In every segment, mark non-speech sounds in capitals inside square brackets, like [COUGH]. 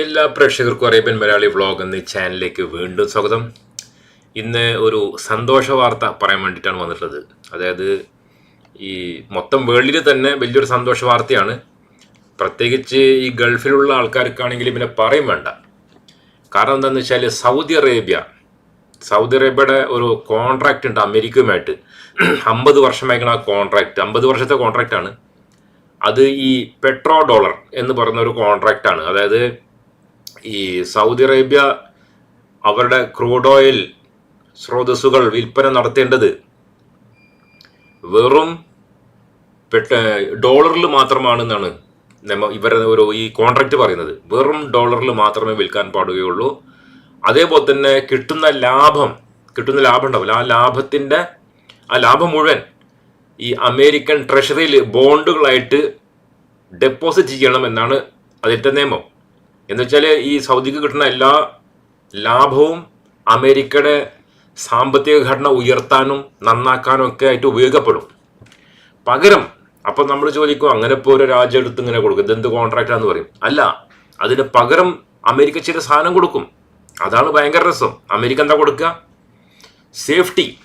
എല്ലാ പ്രേക്ഷകർക്കും Arabian Malayali vlog എന്ന ചാനലിലേക്ക് വീണ്ടും സ്വാഗതം. ഇന്ന് ഒരു സന്തോഷ വാർത്ത പറയാൻ വേണ്ടിയിട്ടാണ് വന്നിട്ടുള്ളത്. അതായത് ഈ മൊത്തം വേൾഡിൽ തന്നെ വലിയൊരു സന്തോഷ വാർത്തയാണ്. പ്രത്യേകിച്ച് ഈ ഗൾഫിലുള്ള ആൾക്കാർക്കാണെങ്കിൽ പിന്നെ പറയും വേണ്ട. കാരണം എന്താണെന്ന് വെച്ചാൽ സൗദി അറേബ്യ സൗദി അറേബ്യയുടെ ഒരു കോൺട്രാക്റ്റ് ഉണ്ട് അമേരിക്കയുമായിട്ട്. അമ്പത് വർഷമായിരിക്കണം ആ കോൺട്രാക്റ്റ് അമ്പത് വർഷത്തെ കോൺട്രാക്റ്റാണ് അത് ഈ പെട്രോ ഡോളർ എന്ന് പറയുന്ന ഒരു കോൺട്രാക്റ്റാണ് അതായത് ഈ സൗദി അറേബ്യ അവരുടെ ക്രൂഡ് ഓയിൽ സ്രോതസ്സുകൾ വിൽപ്പന നടത്തേണ്ടത് വെറും പെട്ട ഡോളറിൽ മാത്രമാണെന്നാണ് ഇവരുടെ ഒരു ഈ കോൺട്രാക്റ്റ് പറയുന്നത്. വെറും ഡോളറിൽ മാത്രമേ വിൽക്കാൻ പാടുകയുള്ളൂ. അതേപോലെ തന്നെ കിട്ടുന്ന ലാഭം കിട്ടുന്ന ലാഭം ഉണ്ടാവില്ല. ആ ലാഭത്തിന്റെ ആ ലാഭം മുഴുവൻ ഈ അമേരിക്കൻ ട്രഷറിയിൽ ബോണ്ടുകളായിട്ട് ഡെപ്പോസിറ്റ് ചെയ്യണം എന്നാണ് അതിന്റെ നിയമം. എന്ന് വെച്ചാൽ ഈ സൗദിക്ക് കിട്ടുന്ന എല്ലാ ലാഭവും അമേരിക്കയുടെ സാമ്പത്തിക ഘടന ഉയർത്താനും നന്നാക്കാനും ഒക്കെ ആയിട്ട് ഉപയോഗപ്പെടും. പകരം അപ്പം നമ്മൾ ചോദിക്കും അങ്ങനെ ഇപ്പോൾ ഒരു രാജ്യം എടുത്ത് ഇങ്ങനെ കൊടുക്കും ഇതെന്ത് കോൺട്രാക്റ്റാന്ന് പറയും? അല്ല അതിന് പകരം അമേരിക്ക ചില സാധനം കൊടുക്കും. അതാണ് ഭയങ്കര രസം. അമേരിക്ക എന്താ കൊടുക്കുക? സേഫ്റ്റി.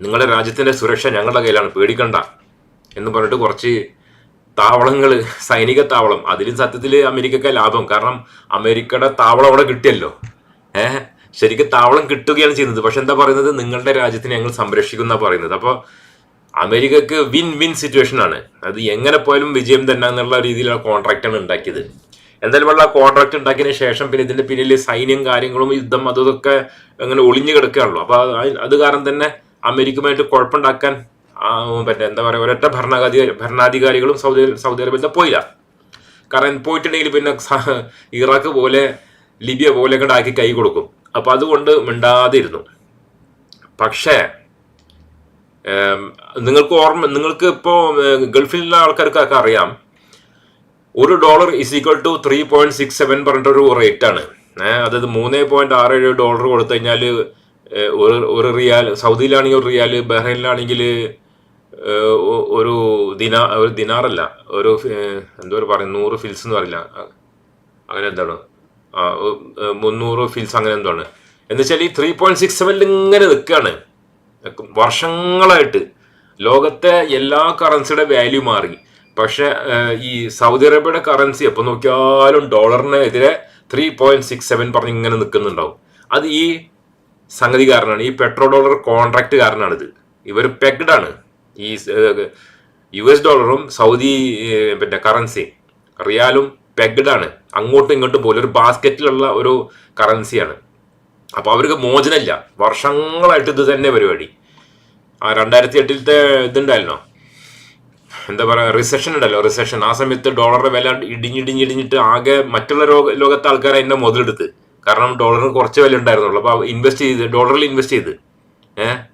നിങ്ങളുടെ രാജ്യത്തിന്റെ സുരക്ഷ ഞങ്ങളുടെ കയ്യിലാണ് പേടിക്കണ്ട എന്ന് പറഞ്ഞിട്ട് കുറച്ച് താവളങ്ങൾ സൈനിക താവളം. അതിലും സത്യത്തിൽ അമേരിക്കക്ക് ലാഭം. കാരണം അമേരിക്കയുടെ താവളം അവിടെ കിട്ടിയല്ലോ. ഏഹ് ശരിക്കും താവളം കിട്ടുകയാണ് ചെയ്യുന്നത്. പക്ഷെ എന്താ പറയുന്നത്? നിങ്ങളുടെ രാജ്യത്തിനെ ഞങ്ങൾ സംരക്ഷിക്കുന്ന പറയുന്നത്. അപ്പോൾ അമേരിക്കക്ക് വിൻ വിൻ സിറ്റുവേഷൻ ആണ്. അത് എങ്ങനെ പോയാലും വിജയം തന്നെ എന്നുള്ള രീതിയിലുള്ള കോൺട്രാക്റ്റാണ് ഉണ്ടാക്കിയത്. എന്തായാലും ഉള്ള കോൺട്രാക്ട് ഉണ്ടാക്കിയതിന് ശേഷം പിന്നെ ഇതിന്റെ പിന്നിൽ സൈന്യം കാര്യങ്ങളും യുദ്ധം അതൊക്കെ അങ്ങനെ ഒളിഞ്ഞു കിടക്കുകയാണല്ലോ. അപ്പോൾ അത് കാരണം തന്നെ അമേരിക്കയുമായിട്ട് കുഴപ്പമുണ്ടാക്കാൻ പിന്നെ എന്താ പറയുക ഒരൊറ്റ ഭരണാധി ഭരണാധികാരികളും സൗദി സൗദി അറേബ്യത്തെ പോയില്ല. കാരണം പോയിട്ടുണ്ടെങ്കിൽ പിന്നെ ഇറാഖ് പോലെ ലിബിയ പോലെ ഒക്കെ ആക്കി കൈ കൊടുക്കും. അപ്പൊ അതുകൊണ്ട് മിണ്ടാതിരുന്നു. പക്ഷേ നിങ്ങൾക്ക് ഓർമ്മ നിങ്ങൾക്ക് ഇപ്പോൾ ഗൾഫിലുള്ള ആൾക്കാർക്കൊക്കെ അറിയാം. ഒരു dollar is equal to three point six seven പറഞ്ഞിട്ടൊരു റേറ്റ് ആണ്. അതായത് മൂന്ന് പോയിന്റ് ആറ് ഏഴ് ഡോളർ കൊടുത്തു കഴിഞ്ഞാൽ ഒരു ഒരു റിയാൽ സൗദിയിലാണെങ്കിൽ ഒരു റിയാൽ ബഹ്റൈനിലാണെങ്കിൽ ഒരു ദിനാ ഒരു ദിനാറല്ല ഒരു എന്തോ പറയും നൂറ് ഫിൽസ് എന്ന് പറയില്ല. അങ്ങനെ എന്താണ്? ആ മുന്നൂറ് ഫിൽസ് അങ്ങനെ എന്താണ്? എന്ന് വെച്ചാൽ ഈ ത്രീ പോയിന്റ് സിക്സ് സെവനിൽ ഇങ്ങനെ നിൽക്കുകയാണ് വർഷങ്ങളായിട്ട് ലോകത്തെ എല്ലാ കറൻസിയുടെ വാല്യൂ മാറി. പക്ഷെ ഈ സൗദി അറേബ്യയുടെ കറൻസി എപ്പോൾ നോക്കിയാലും ഡോളറിനെതിരെ ത്രീ പോയിന്റ് സിക്സ് സെവൻ പറഞ്ഞ് ഇങ്ങനെ നിൽക്കുന്നുണ്ടാവും അത് ഈ സംഗതി കാരണമാണ് ഈ പെട്രോ ഡോളർ കോൺട്രാക്ട് കാരണമാണിത് ഇവർ പെഗ്ഡാണ് ഈ യു എസ് ഡോളറും സൗദി പിന്നെ കറൻസി റിയാലും പെഗ്ഡ് ആണ്. അങ്ങോട്ടും ഇങ്ങോട്ടും പോലെ ഒരു ബാസ്ക്കറ്റിലുള്ള ഒരു കറൻസിയാണ്. അപ്പൊ അവർക്ക് മോചനമില്ല. വർഷങ്ങളായിട്ട് ഇത് തന്നെ പരിപാടി. ആ രണ്ടായിരത്തി എട്ടിലത്തെ ഇതുണ്ടായിരുന്നോ? എന്താ പറയാ റിസഷൻ ഉണ്ടല്ലോ റിസഷൻ ആ സമയത്ത് ഡോളറുടെ വില ഇടിഞ്ഞിടിഞ്ഞിടിഞ്ഞിട്ട് ആകെ മറ്റുള്ള ലോക ലോകത്തെ ആൾക്കാർ എന്നെ മുതലെടുത്ത്. കാരണം ഡോളറിന് കുറച്ച് വില ഉണ്ടായിരുന്നുള്ളൂ. അപ്പൊ ഇൻവെസ്റ്റ് ചെയ്ത് ഡോളറിൽ ഇൻവെസ്റ്റ് ചെയ്ത്. ഏഹ്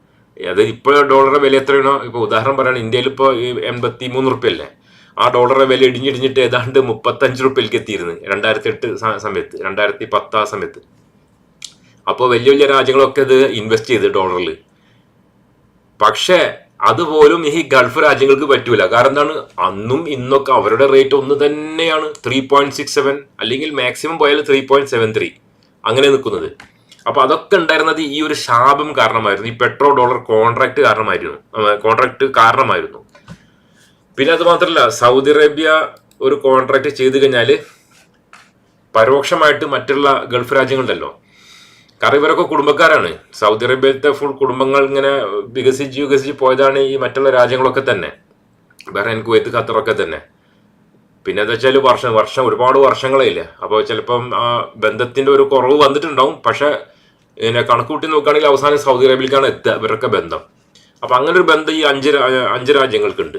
അത് ഇപ്പോൾ ഡോളറുടെ വില എത്രയാണോ? ഇപ്പോൾ ഉദാഹരണം പറയുകയാണ് ഇന്ത്യയിൽ ഇപ്പോൾ എൺപത്തി മൂന്ന് റുപ്യല്ലേ ആ ഡോളറുടെ വില ഇടിഞ്ഞിടിഞ്ഞിട്ട് ഏതാണ്ട് മുപ്പത്തഞ്ച് റുപ്യയിലേക്ക് എത്തിയിരുന്നു രണ്ടായിരത്തി എട്ട് സമയത്ത് രണ്ടായിരത്തി പത്ത് ആ സമയത്ത്. അപ്പോൾ വലിയ വലിയ രാജ്യങ്ങളൊക്കെ ഇത് ഇൻവെസ്റ്റ് ചെയ്ത് ഡോളറിൽ പക്ഷേ അതുപോലും ഈ ഗൾഫ് രാജ്യങ്ങൾക്ക് പറ്റൂല. കാരണം എന്താണ്? അന്നും ഇന്നൊക്കെ അവരുടെ റേറ്റ് ഒന്ന് തന്നെയാണ് ത്രീ പോയിന്റ് സിക്സ് സെവൻ അല്ലെങ്കിൽ മാക്സിമം പോയാൽ ത്രീ പോയിന്റ് സെവൻ ത്രീ അങ്ങനെ നിൽക്കുന്നത്. അപ്പൊ അതൊക്കെ ഉണ്ടായിരുന്നത് ഈ ഒരു ശാപം കാരണമായിരുന്നു. ഈ പെട്രോ ഡോളർ കോൺട്രാക്ട് കാരണമായിരുന്നു. കോൺട്രാക്ട് കാരണമായിരുന്നു. പിന്നെ അത് മാത്രമല്ല സൗദി അറേബ്യ ഒരു കോൺട്രാക്ട് ചെയ്തു കഴിഞ്ഞാൽ പരോക്ഷമായിട്ട് മറ്റുള്ള ഗൾഫ് രാജ്യങ്ങളുണ്ടല്ലോ കാരണം ഇവരൊക്കെ കുടുംബക്കാരാണ്. സൗദി അറേബ്യത്തെ ഫുൾ കുടുംബങ്ങൾ ഇങ്ങനെ വികസിച്ച് വികസിച്ച് പോയതാണ് ഈ മറ്റുള്ള രാജ്യങ്ങളൊക്കെ തന്നെ. ബഹ്റൈൻ കുവൈത്ത് ഖത്തറൊക്കെ തന്നെ. പിന്നെ എന്താ വെച്ചാൽ വർഷം വർഷം ഒരുപാട് വർഷങ്ങളേ ഇല്ല അപ്പോൾ ചിലപ്പം ആ ബന്ധത്തിന്റെ ഒരു കുറവ് വന്നിട്ടുണ്ടാവും. പക്ഷെ ഇങ്ങനെ കണക്കുകൂട്ടി നോക്കുകയാണെങ്കിൽ അവസാനം സൗദി അറേബ്യയിലേക്കാണ് എത്തുക ഇവരൊക്കെ ബന്ധം. അപ്പം അങ്ങനെ ഒരു ബന്ധം ഈ അഞ്ച് അഞ്ച് രാജ്യങ്ങൾക്കുണ്ട്.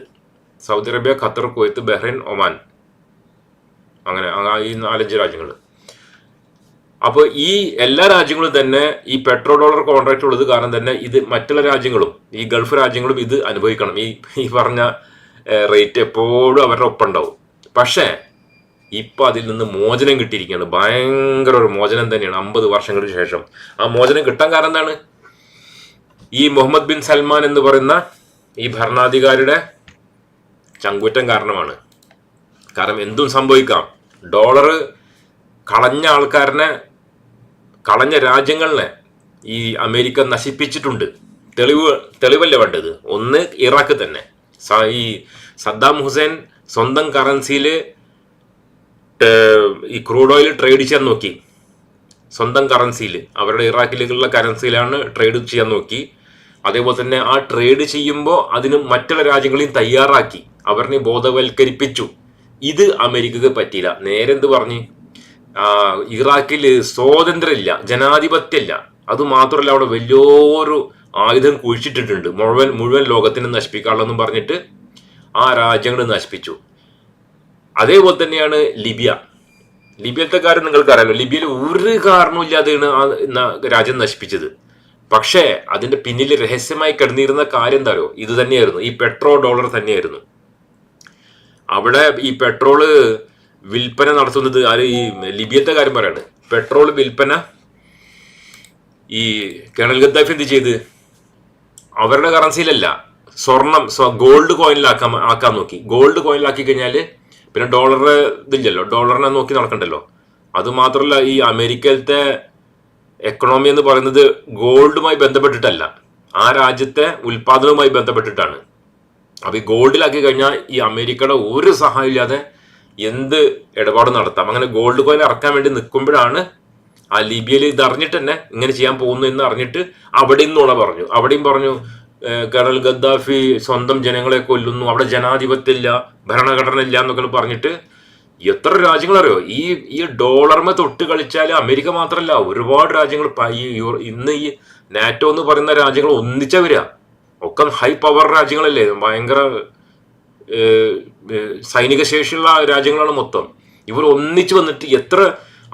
Saudi Arabia Qatar Kuwait Bahrain Oman. അങ്ങനെ ഈ നാലഞ്ച് രാജ്യങ്ങൾ അപ്പോൾ ഈ എല്ലാ രാജ്യങ്ങളും തന്നെ ഈ പെട്രോ ഡോളർ കോൺട്രാക്ട് ഉള്ളത് കാരണം തന്നെ ഇത് മറ്റുള്ള രാജ്യങ്ങളും ഈ ഗൾഫ് രാജ്യങ്ങളും ഇത് അനുഭവിക്കണം. ഈ ഈ പറഞ്ഞ റേറ്റ് എപ്പോഴും അവരുടെ ഒപ്പം ഉണ്ടാവും പക്ഷേ ഇപ്പൊ അതിൽ നിന്ന് മോചനം കിട്ടിയിരിക്കുകയാണ്. ഭയങ്കര ഒരു മോചനം തന്നെയാണ് അമ്പത് വർഷങ്ങൾക്ക് ശേഷം. ആ മോചനം കിട്ടാൻ കാരണം എന്താണ്? ഈ മുഹമ്മദ് ബിൻ സൽമാൻ എന്ന് പറയുന്ന ഈ ഭരണാധികാരിയുടെ ചങ്കുറ്റം കാരണമാണ്. കാരണം എന്തും സംഭവിക്കാം. ഡോളർ കളഞ്ഞ ആൾക്കാരനെ കളഞ്ഞ രാജ്യങ്ങളിനെ ഈ അമേരിക്ക നശിപ്പിച്ചിട്ടുണ്ട്. തെളിവ് തെളിവല്ല വേണ്ടത്? ഒന്ന് ഇറാഖ് തന്നെ. ഈ സദ്ദാം ഹുസൈൻ സ്വന്തം കറൻസിയിൽ ഈ ക്രൂഡ് ഓയിൽ ട്രേഡ് ചെയ്യാൻ നോക്കി. സ്വന്തം കറൻസിയിൽ അവരുടെ ഇറാഖിലേക്കുള്ള കറൻസിയിലാണ് ട്രേഡ് ചെയ്യാൻ നോക്കി. അതേപോലെ തന്നെ ആ ട്രേഡ് ചെയ്യുമ്പോൾ അതിന് മറ്റുള്ള രാജ്യങ്ങളെയും തയ്യാറാക്കി. അവരെ ബോധവൽക്കരിപ്പിച്ചു. ഇത് അമേരിക്കക്ക് പറ്റിയില്ല. നേരെ എന്ത് പറഞ്ഞ്? ഇറാഖിൽ സ്വാതന്ത്ര്യമില്ല ജനാധിപത്യമില്ല. അത് മാത്രമല്ല അവിടെ വലിയൊരു ആയുധം കുഴിച്ചിട്ടിട്ടുണ്ട്. മുഴുവൻ മുഴുവൻ ലോകത്തിനെ നശിപ്പിക്കാനുള്ളതെന്നും പറഞ്ഞിട്ട് ആ രാജ്യങ്ങൾ നശിപ്പിച്ചു. അതേപോലെ തന്നെയാണ് ലിബിയ. ലിബിയത്തെ കാര്യം നിങ്ങൾക്ക് അറിയാലോ ലിബിയയിൽ ഒരു കാരണമില്ലാതെയാണ് ആ രാജ്യം നശിപ്പിച്ചത്. പക്ഷേ അതിന്റെ പിന്നിൽ രഹസ്യമായി കിടന്നിരുന്ന കാര്യം എന്താ അറിയോ ഇത് തന്നെയായിരുന്നു. ഈ പെട്രോൾ ഡോളർ തന്നെയായിരുന്നു. അവിടെ ഈ പെട്രോൾ വിൽപ്പന നടത്തുന്നത് ആര്? ഈ ലിബിയത്തെ കാര്യം പറയാണ്. പെട്രോൾ വിൽപ്പന ഈ കേണൽ ഗദ്ദാഫി എന്ത് ചെയ്ത്? അവരുടെ കറൻസിയിലല്ല സ്വർണം ഗോൾഡ് കോയിനിലാക്കാൻ ആക്കാൻ നോക്കി. ഗോൾഡ് കോയിനിലാക്കി കഴിഞ്ഞാൽ പിന്നെ ഡോളർ ഇതില്ലല്ലോ. ഡോളറിനെ നോക്കി നടക്കണ്ടല്ലോ. അത് മാത്രമല്ല ഈ അമേരിക്കയിലത്തെ എക്കണോമി എന്ന് പറയുന്നത് ഗോൾഡുമായി ബന്ധപ്പെട്ടിട്ടല്ല. ആ രാജ്യത്തെ ഉൽപാദനവുമായി ബന്ധപ്പെട്ടിട്ടാണ്. അപ്പൊ ഈ ഗോൾഡിലാക്കി കഴിഞ്ഞാൽ ഈ അമേരിക്കയുടെ ഒരു സഹായം ഇല്ലാതെ എന്ത് ഇടപാട് നടത്താം? അങ്ങനെ ഗോൾഡ് കോയിൻ ഇറക്കാൻ വേണ്ടി നിൽക്കുമ്പോഴാണ് ആ ലിബിയയിൽ ഇത് അറിഞ്ഞിട്ട് തന്നെ ഇങ്ങനെ ചെയ്യാൻ പോകുന്നു എന്ന് അറിഞ്ഞിട്ട് അവിടെയും നുണ പറഞ്ഞു. അവിടെയും പറഞ്ഞു കേണൽ ഗദ്ദാഫി സ്വന്തം ജനങ്ങളെ കൊല്ലുന്നു. അവിടെ ജനാധിപത്യമില്ല ഭരണഘടന ഇല്ല എന്നൊക്കെ പറഞ്ഞിട്ട് എത്ര രാജ്യങ്ങൾ അറിയോ ഈ ഈ ഡോളർമെ തൊട്ട് കളിച്ചാൽ അമേരിക്ക മാത്രമല്ല ഒരുപാട് രാജ്യങ്ങൾ ഇന്ന് ഈ നാറ്റോ എന്ന് പറയുന്ന രാജ്യങ്ങൾ ഒന്നിച്ച വരിക. ഒക്കെ ഹൈ പവർ രാജ്യങ്ങളല്ലേ ഭയങ്കര സൈനിക ശേഷിയുള്ള രാജ്യങ്ങളാണ് മൊത്തം. ഇവർ ഒന്നിച്ചു വന്നിട്ട് എത്ര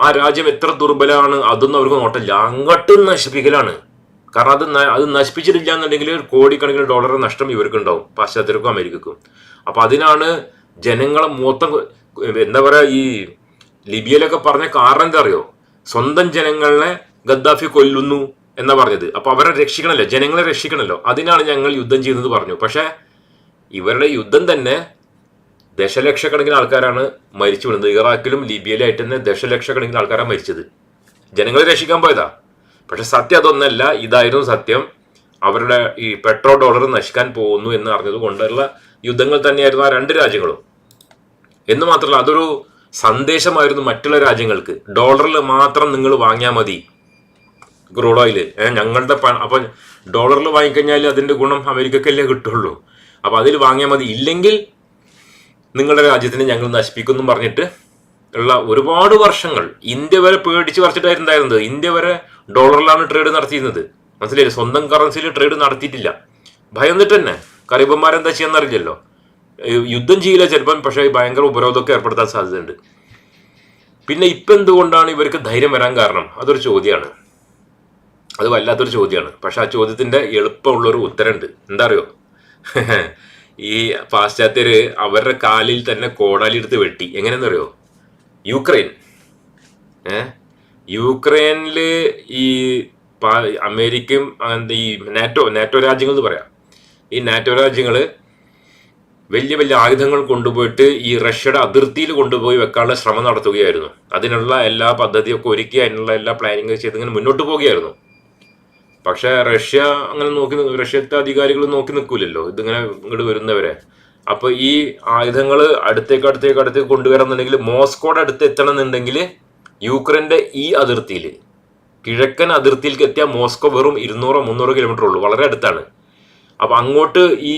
ആ രാജ്യം എത്ര ദുർബലമാണ് അതൊന്നും അവർക്ക് നോട്ടില്ല അങ്ങോട്ടും നശിപ്പിക്കലാണ്. കാരണം അത് അത് നശിപ്പിച്ചിട്ടില്ല എന്നുണ്ടെങ്കിൽ കോടിക്കണക്കിന് ഡോളർ നഷ്ടം ഇവർക്ക് ഉണ്ടാവും പാശ്ചാത്യർക്കും അമേരിക്കക്കും. അപ്പൊ അതിനാണ് ജനങ്ങളെ മൊത്തം എന്താ പറയാ ഈ ലിബിയയിലൊക്കെ പറഞ്ഞ കാരണം എന്താ അറിയോ സ്വന്തം ജനങ്ങളെ ഗദ്ദാഫി കൊല്ലുന്നു എന്നാ പറഞ്ഞത്. അപ്പൊ അവരെ രക്ഷിക്കണല്ലോ ജനങ്ങളെ രക്ഷിക്കണല്ലോ അതിനാണ് ഞങ്ങൾ യുദ്ധം ചെയ്യുന്നത് പറഞ്ഞു. പക്ഷെ ഇവരുടെ യുദ്ധം തന്നെ ദശലക്ഷക്കണക്കിന് ആൾക്കാരാണ് മരിച്ചു വിടുന്നത്. ഇറാഖിലും ലിബിയയിലായിട്ട് തന്നെ ദശലക്ഷക്കണക്കിന് ആൾക്കാരാണ് മരിച്ചത്. ജനങ്ങളെ രക്ഷിക്കാൻ പോയതാ. പക്ഷെ സത്യം അതൊന്നല്ല. ഇതായിരുന്നു സത്യം. അവരുടെ ഈ പെട്രോ ഡോളർ നശിക്കാൻ പോകുന്നു എന്ന് അറിഞ്ഞത് കൊണ്ടുള്ള യുദ്ധങ്ങൾ തന്നെയായിരുന്നു ആ രണ്ട് രാജ്യങ്ങളും. എന്ന് മാത്രമല്ല അതൊരു സന്ദേശമായിരുന്നു മറ്റുള്ള രാജ്യങ്ങൾക്ക്. ഡോളറിൽ മാത്രം നിങ്ങൾ വാങ്ങിയാൽ മതി ക്രൂഡ് ഓയിൽ ഞങ്ങളുടെ പ- അപ്പം ഡോളറിൽ വാങ്ങിക്കഴിഞ്ഞാൽ അതിന്റെ ഗുണം അമേരിക്കക്കല്ലേ കിട്ടുള്ളൂ. അപ്പോൾ അതിൽ വാങ്ങിയാൽ മതി. ഇല്ലെങ്കിൽ നിങ്ങളുടെ രാജ്യത്തിനെ ഞങ്ങൾ നശിപ്പിക്കുന്നു പറഞ്ഞിട്ട് ഉള്ള ഒരുപാട് വർഷങ്ങൾ ഇന്ത്യ വരെ പേടിച്ച് പറിച്ചിട്ടായിരുന്നത് ഇന്ത്യ വരെ ഡോളറിലാണ് ട്രേഡ് നടത്തിയിരുന്നത്. മനസ്സിലായില്ലേ? സ്വന്തം കറൻസിയിൽ ട്രേഡ് നടത്തിയിട്ടില്ല. ഭയന്നിട്ട് തന്നെ കറിബന്മാരെന്താ ചെയ്യാന്നറിയില്ലല്ലോ യുദ്ധം ചെയ്യില്ല ചിലപ്പം പക്ഷേ ഭയങ്കര ഉപരോധമൊക്കെ ഏർപ്പെടുത്താൻ സാധ്യതയുണ്ട്. പിന്നെ ഇപ്പൊ എന്തുകൊണ്ടാണ് ഇവർക്ക് ധൈര്യം വരാൻ കാരണം? അതൊരു ചോദ്യമാണ്. അത് വല്ലാത്തൊരു ചോദ്യമാണ്. പക്ഷെ ആ ചോദ്യത്തിന്റെ എളുപ്പമുള്ളൊരു ഉത്തരമുണ്ട്. എന്താ അറിയോ [LAUGHS] ഈ പാശ്ചാത്യര് അവരുടെ കാലിൽ തന്നെ കോടാലി എടുത്ത് വെട്ടി. എങ്ങനെയെന്നറിയോ? യുക്രൈൻ. യുക്രൈനിൽ ഈ അമേരിക്കയും അങ്ങനത്തെ ഈ നാറ്റോ നാറ്റോ രാജ്യങ്ങൾ എന്ന് പറയാം. ഈ നാറ്റോ രാജ്യങ്ങൾ വലിയ വലിയ ആയുധങ്ങൾ കൊണ്ടുപോയിട്ട് ഈ റഷ്യയുടെ അതിർത്തിയിൽ കൊണ്ടുപോയി വെക്കാനുള്ള ശ്രമം നടത്തുകയായിരുന്നു. അതിനുള്ള എല്ലാ പദ്ധതിയൊക്കെ ഒരുക്കി അതിനുള്ള എല്ലാ പ്ലാനിങ് ചെയ്ത് ഇങ്ങനെ മുന്നോട്ട് പോവുകയായിരുന്നു പക്ഷേ റഷ്യ അങ്ങനെ നോക്കി റഷ്യത്തെ അധികാരികൾ നോക്കി നിൽക്കൂലല്ലോ. ഇതിങ്ങനെ ഇങ്ങോട്ട് വരുന്നവരെ. അപ്പൊ ഈ ആയുധങ്ങൾ അടുത്തേക്ക് അടുത്തേക്ക് അടുത്തേക്ക് കൊണ്ടുവരുന്നുണ്ടെങ്കിൽ മോസ്കോയുടെ അടുത്ത് എത്തണം എന്നുണ്ടെങ്കിൽ യുക്രൈന്റെ ഈ അതിർത്തിയിൽ കിഴക്കൻ അതിർത്തിയിലേക്ക് എത്തിയാൽ മോസ്കോ വെറും ഇരുന്നൂറോ മുന്നൂറോ കിലോമീറ്റർ ഉള്ളൂ വളരെ അടുത്താണ്. അപ്പൊ അങ്ങോട്ട് ഈ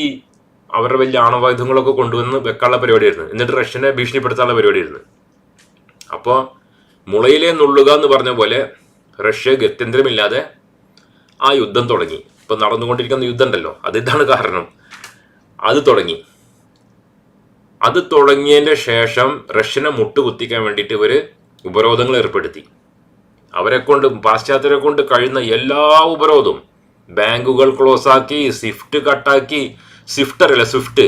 അവരുടെ വലിയ ആണവായുധങ്ങളൊക്കെ കൊണ്ടുവന്ന് വെക്കാനുള്ള പരിപാടിയായിരുന്നു. എന്നിട്ട് റഷ്യനെ ഭീഷണിപ്പെടുത്താനുള്ള പരിപാടിയായിരുന്നു. അപ്പോൾ മുളയിലെ നുള്ളുക എന്ന് പറഞ്ഞ പോലെ റഷ്യ ഗത്യന്തരമില്ലാതെ ആ യുദ്ധം തുടങ്ങി. ഇപ്പം നടന്നുകൊണ്ടിരിക്കുന്ന യുദ്ധം ഉണ്ടല്ലോ അത് കാരണം. അത് തുടങ്ങി. അത് തുടങ്ങിയതിന്റെ ശേഷം റഷ്യനെ മുട്ടുകുത്തിക്കാൻ വേണ്ടിയിട്ട് ഇവർ ഉപരോധങ്ങൾ ഏർപ്പെടുത്തി. അവരെ കൊണ്ട് പാശ്ചാത്യരെ കൊണ്ട് കഴിയുന്ന എല്ലാ ഉപരോധവും ബാങ്കുകൾ ക്ലോസ് ആക്കി സ്വിഫ്റ്റ് കട്ടാക്കി സ്വിഫ്റ്റ് അറിയില്ല സ്വിഫ്റ്റ്.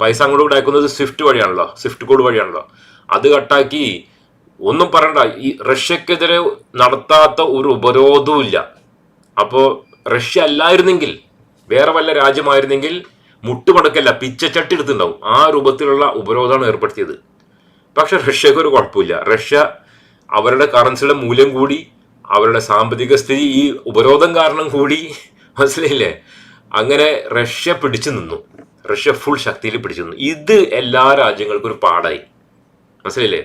പൈസ അങ്ങോട്ട് കൂടെ അയക്കുന്നത് സ്വിഫ്റ്റ് വഴിയാണല്ലോ സ്വിഫ്റ്റ് കോഡ് വഴിയാണല്ലോ. അത് കട്ടാക്കി ഒന്നും പറയണ്ട ഈ റഷ്യക്കെതിരെ നടത്താത്ത ഒരു ഉപരോധവും ഇല്ല അപ്പോൾ റഷ്യ അല്ലായിരുന്നെങ്കിൽ വേറെ വല്ല രാജ്യമായിരുന്നെങ്കിൽ മുട്ടുമടക്കല്ല പിച്ചച്ചട്ടി എടുത്തുണ്ടാവും ആ രൂപത്തിലുള്ള ഉപരോധമാണ് ഏർപ്പെടുത്തിയത്. പക്ഷെ റഷ്യക്ക് ഒരു കുഴപ്പമില്ല. റഷ്യ അവരുടെ കറൻസിയുടെ മൂല്യം കൂടി അവരുടെ സാമ്പത്തിക സ്ഥിതി ഈ ഉപരോധം കാരണം കൂടി മനസ്സിലായില്ലേ? അങ്ങനെ റഷ്യ പിടിച്ചു നിന്നു. റഷ്യ ഫുൾ ശക്തിയിൽ പിടിച്ചു നിന്നു. ഇത് എല്ലാ രാജ്യങ്ങൾക്കും ഒരു പാടായി. മനസ്സിലായില്ലേ?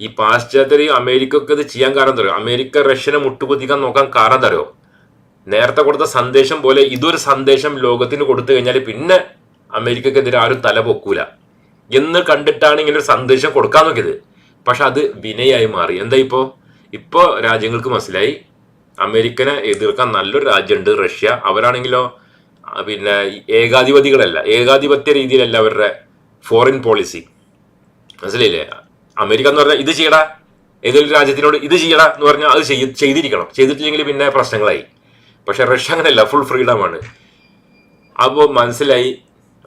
ഈ പാശ്ചാത്യർ അമേരിക്കക്ക് ഇത് ചെയ്യാൻ കാരണം തരുമോ അമേരിക്ക റഷ്യനെ മുട്ടുകുത്തിക്കാൻ നോക്കാൻ കാരണം തരുമോ നേരത്തെ കൊടുത്ത സന്ദേശം പോലെ ഇതൊരു സന്ദേശം ലോകത്തിന് കൊടുത്തു കഴിഞ്ഞാൽ പിന്നെ അമേരിക്കക്കെതിരെ ആരും തല പൊക്കൂല. എന്ന് കണ്ടിട്ടാണ് ഇങ്ങനെ ഒരു സന്ദേശം കൊടുക്കാൻ നോക്കിയത്. പക്ഷെ അത് വിനയായി മാറി. എന്താ ഇപ്പോ? ഇപ്പോ രാജ്യങ്ങൾക്ക് മനസ്സിലായി. അമേരിക്കനെ എതിർക്കാൻ നല്ലൊരു രാജ്യമുണ്ട് റഷ്യ. അവരാണെങ്കിലോ പിന്നെ ഏകാധിപതികളല്ല ഏകാധിപത്യ രീതിയിലല്ല അവരുടെ ഫോറിൻ പോളിസി. മനസ്സിലായില്ലേ? അമേരിക്ക എന്ന് പറഞ്ഞാൽ ഇത് ചെയ്യടാ. ഏതൊരു രാജ്യത്തിനോട് ഇത് ചെയ്യടാ എന്ന് പറഞ്ഞാൽ അത് ചെയ്തിരിക്കണം. ചെയ്തിട്ടില്ലെങ്കിൽ പിന്നെ പ്രശ്നങ്ങളായി. പക്ഷെ റഷ്യ അങ്ങനെയല്ല ഫുൾ ഫ്രീഡമാണ് അപ്പോൾ മനസ്സിലായി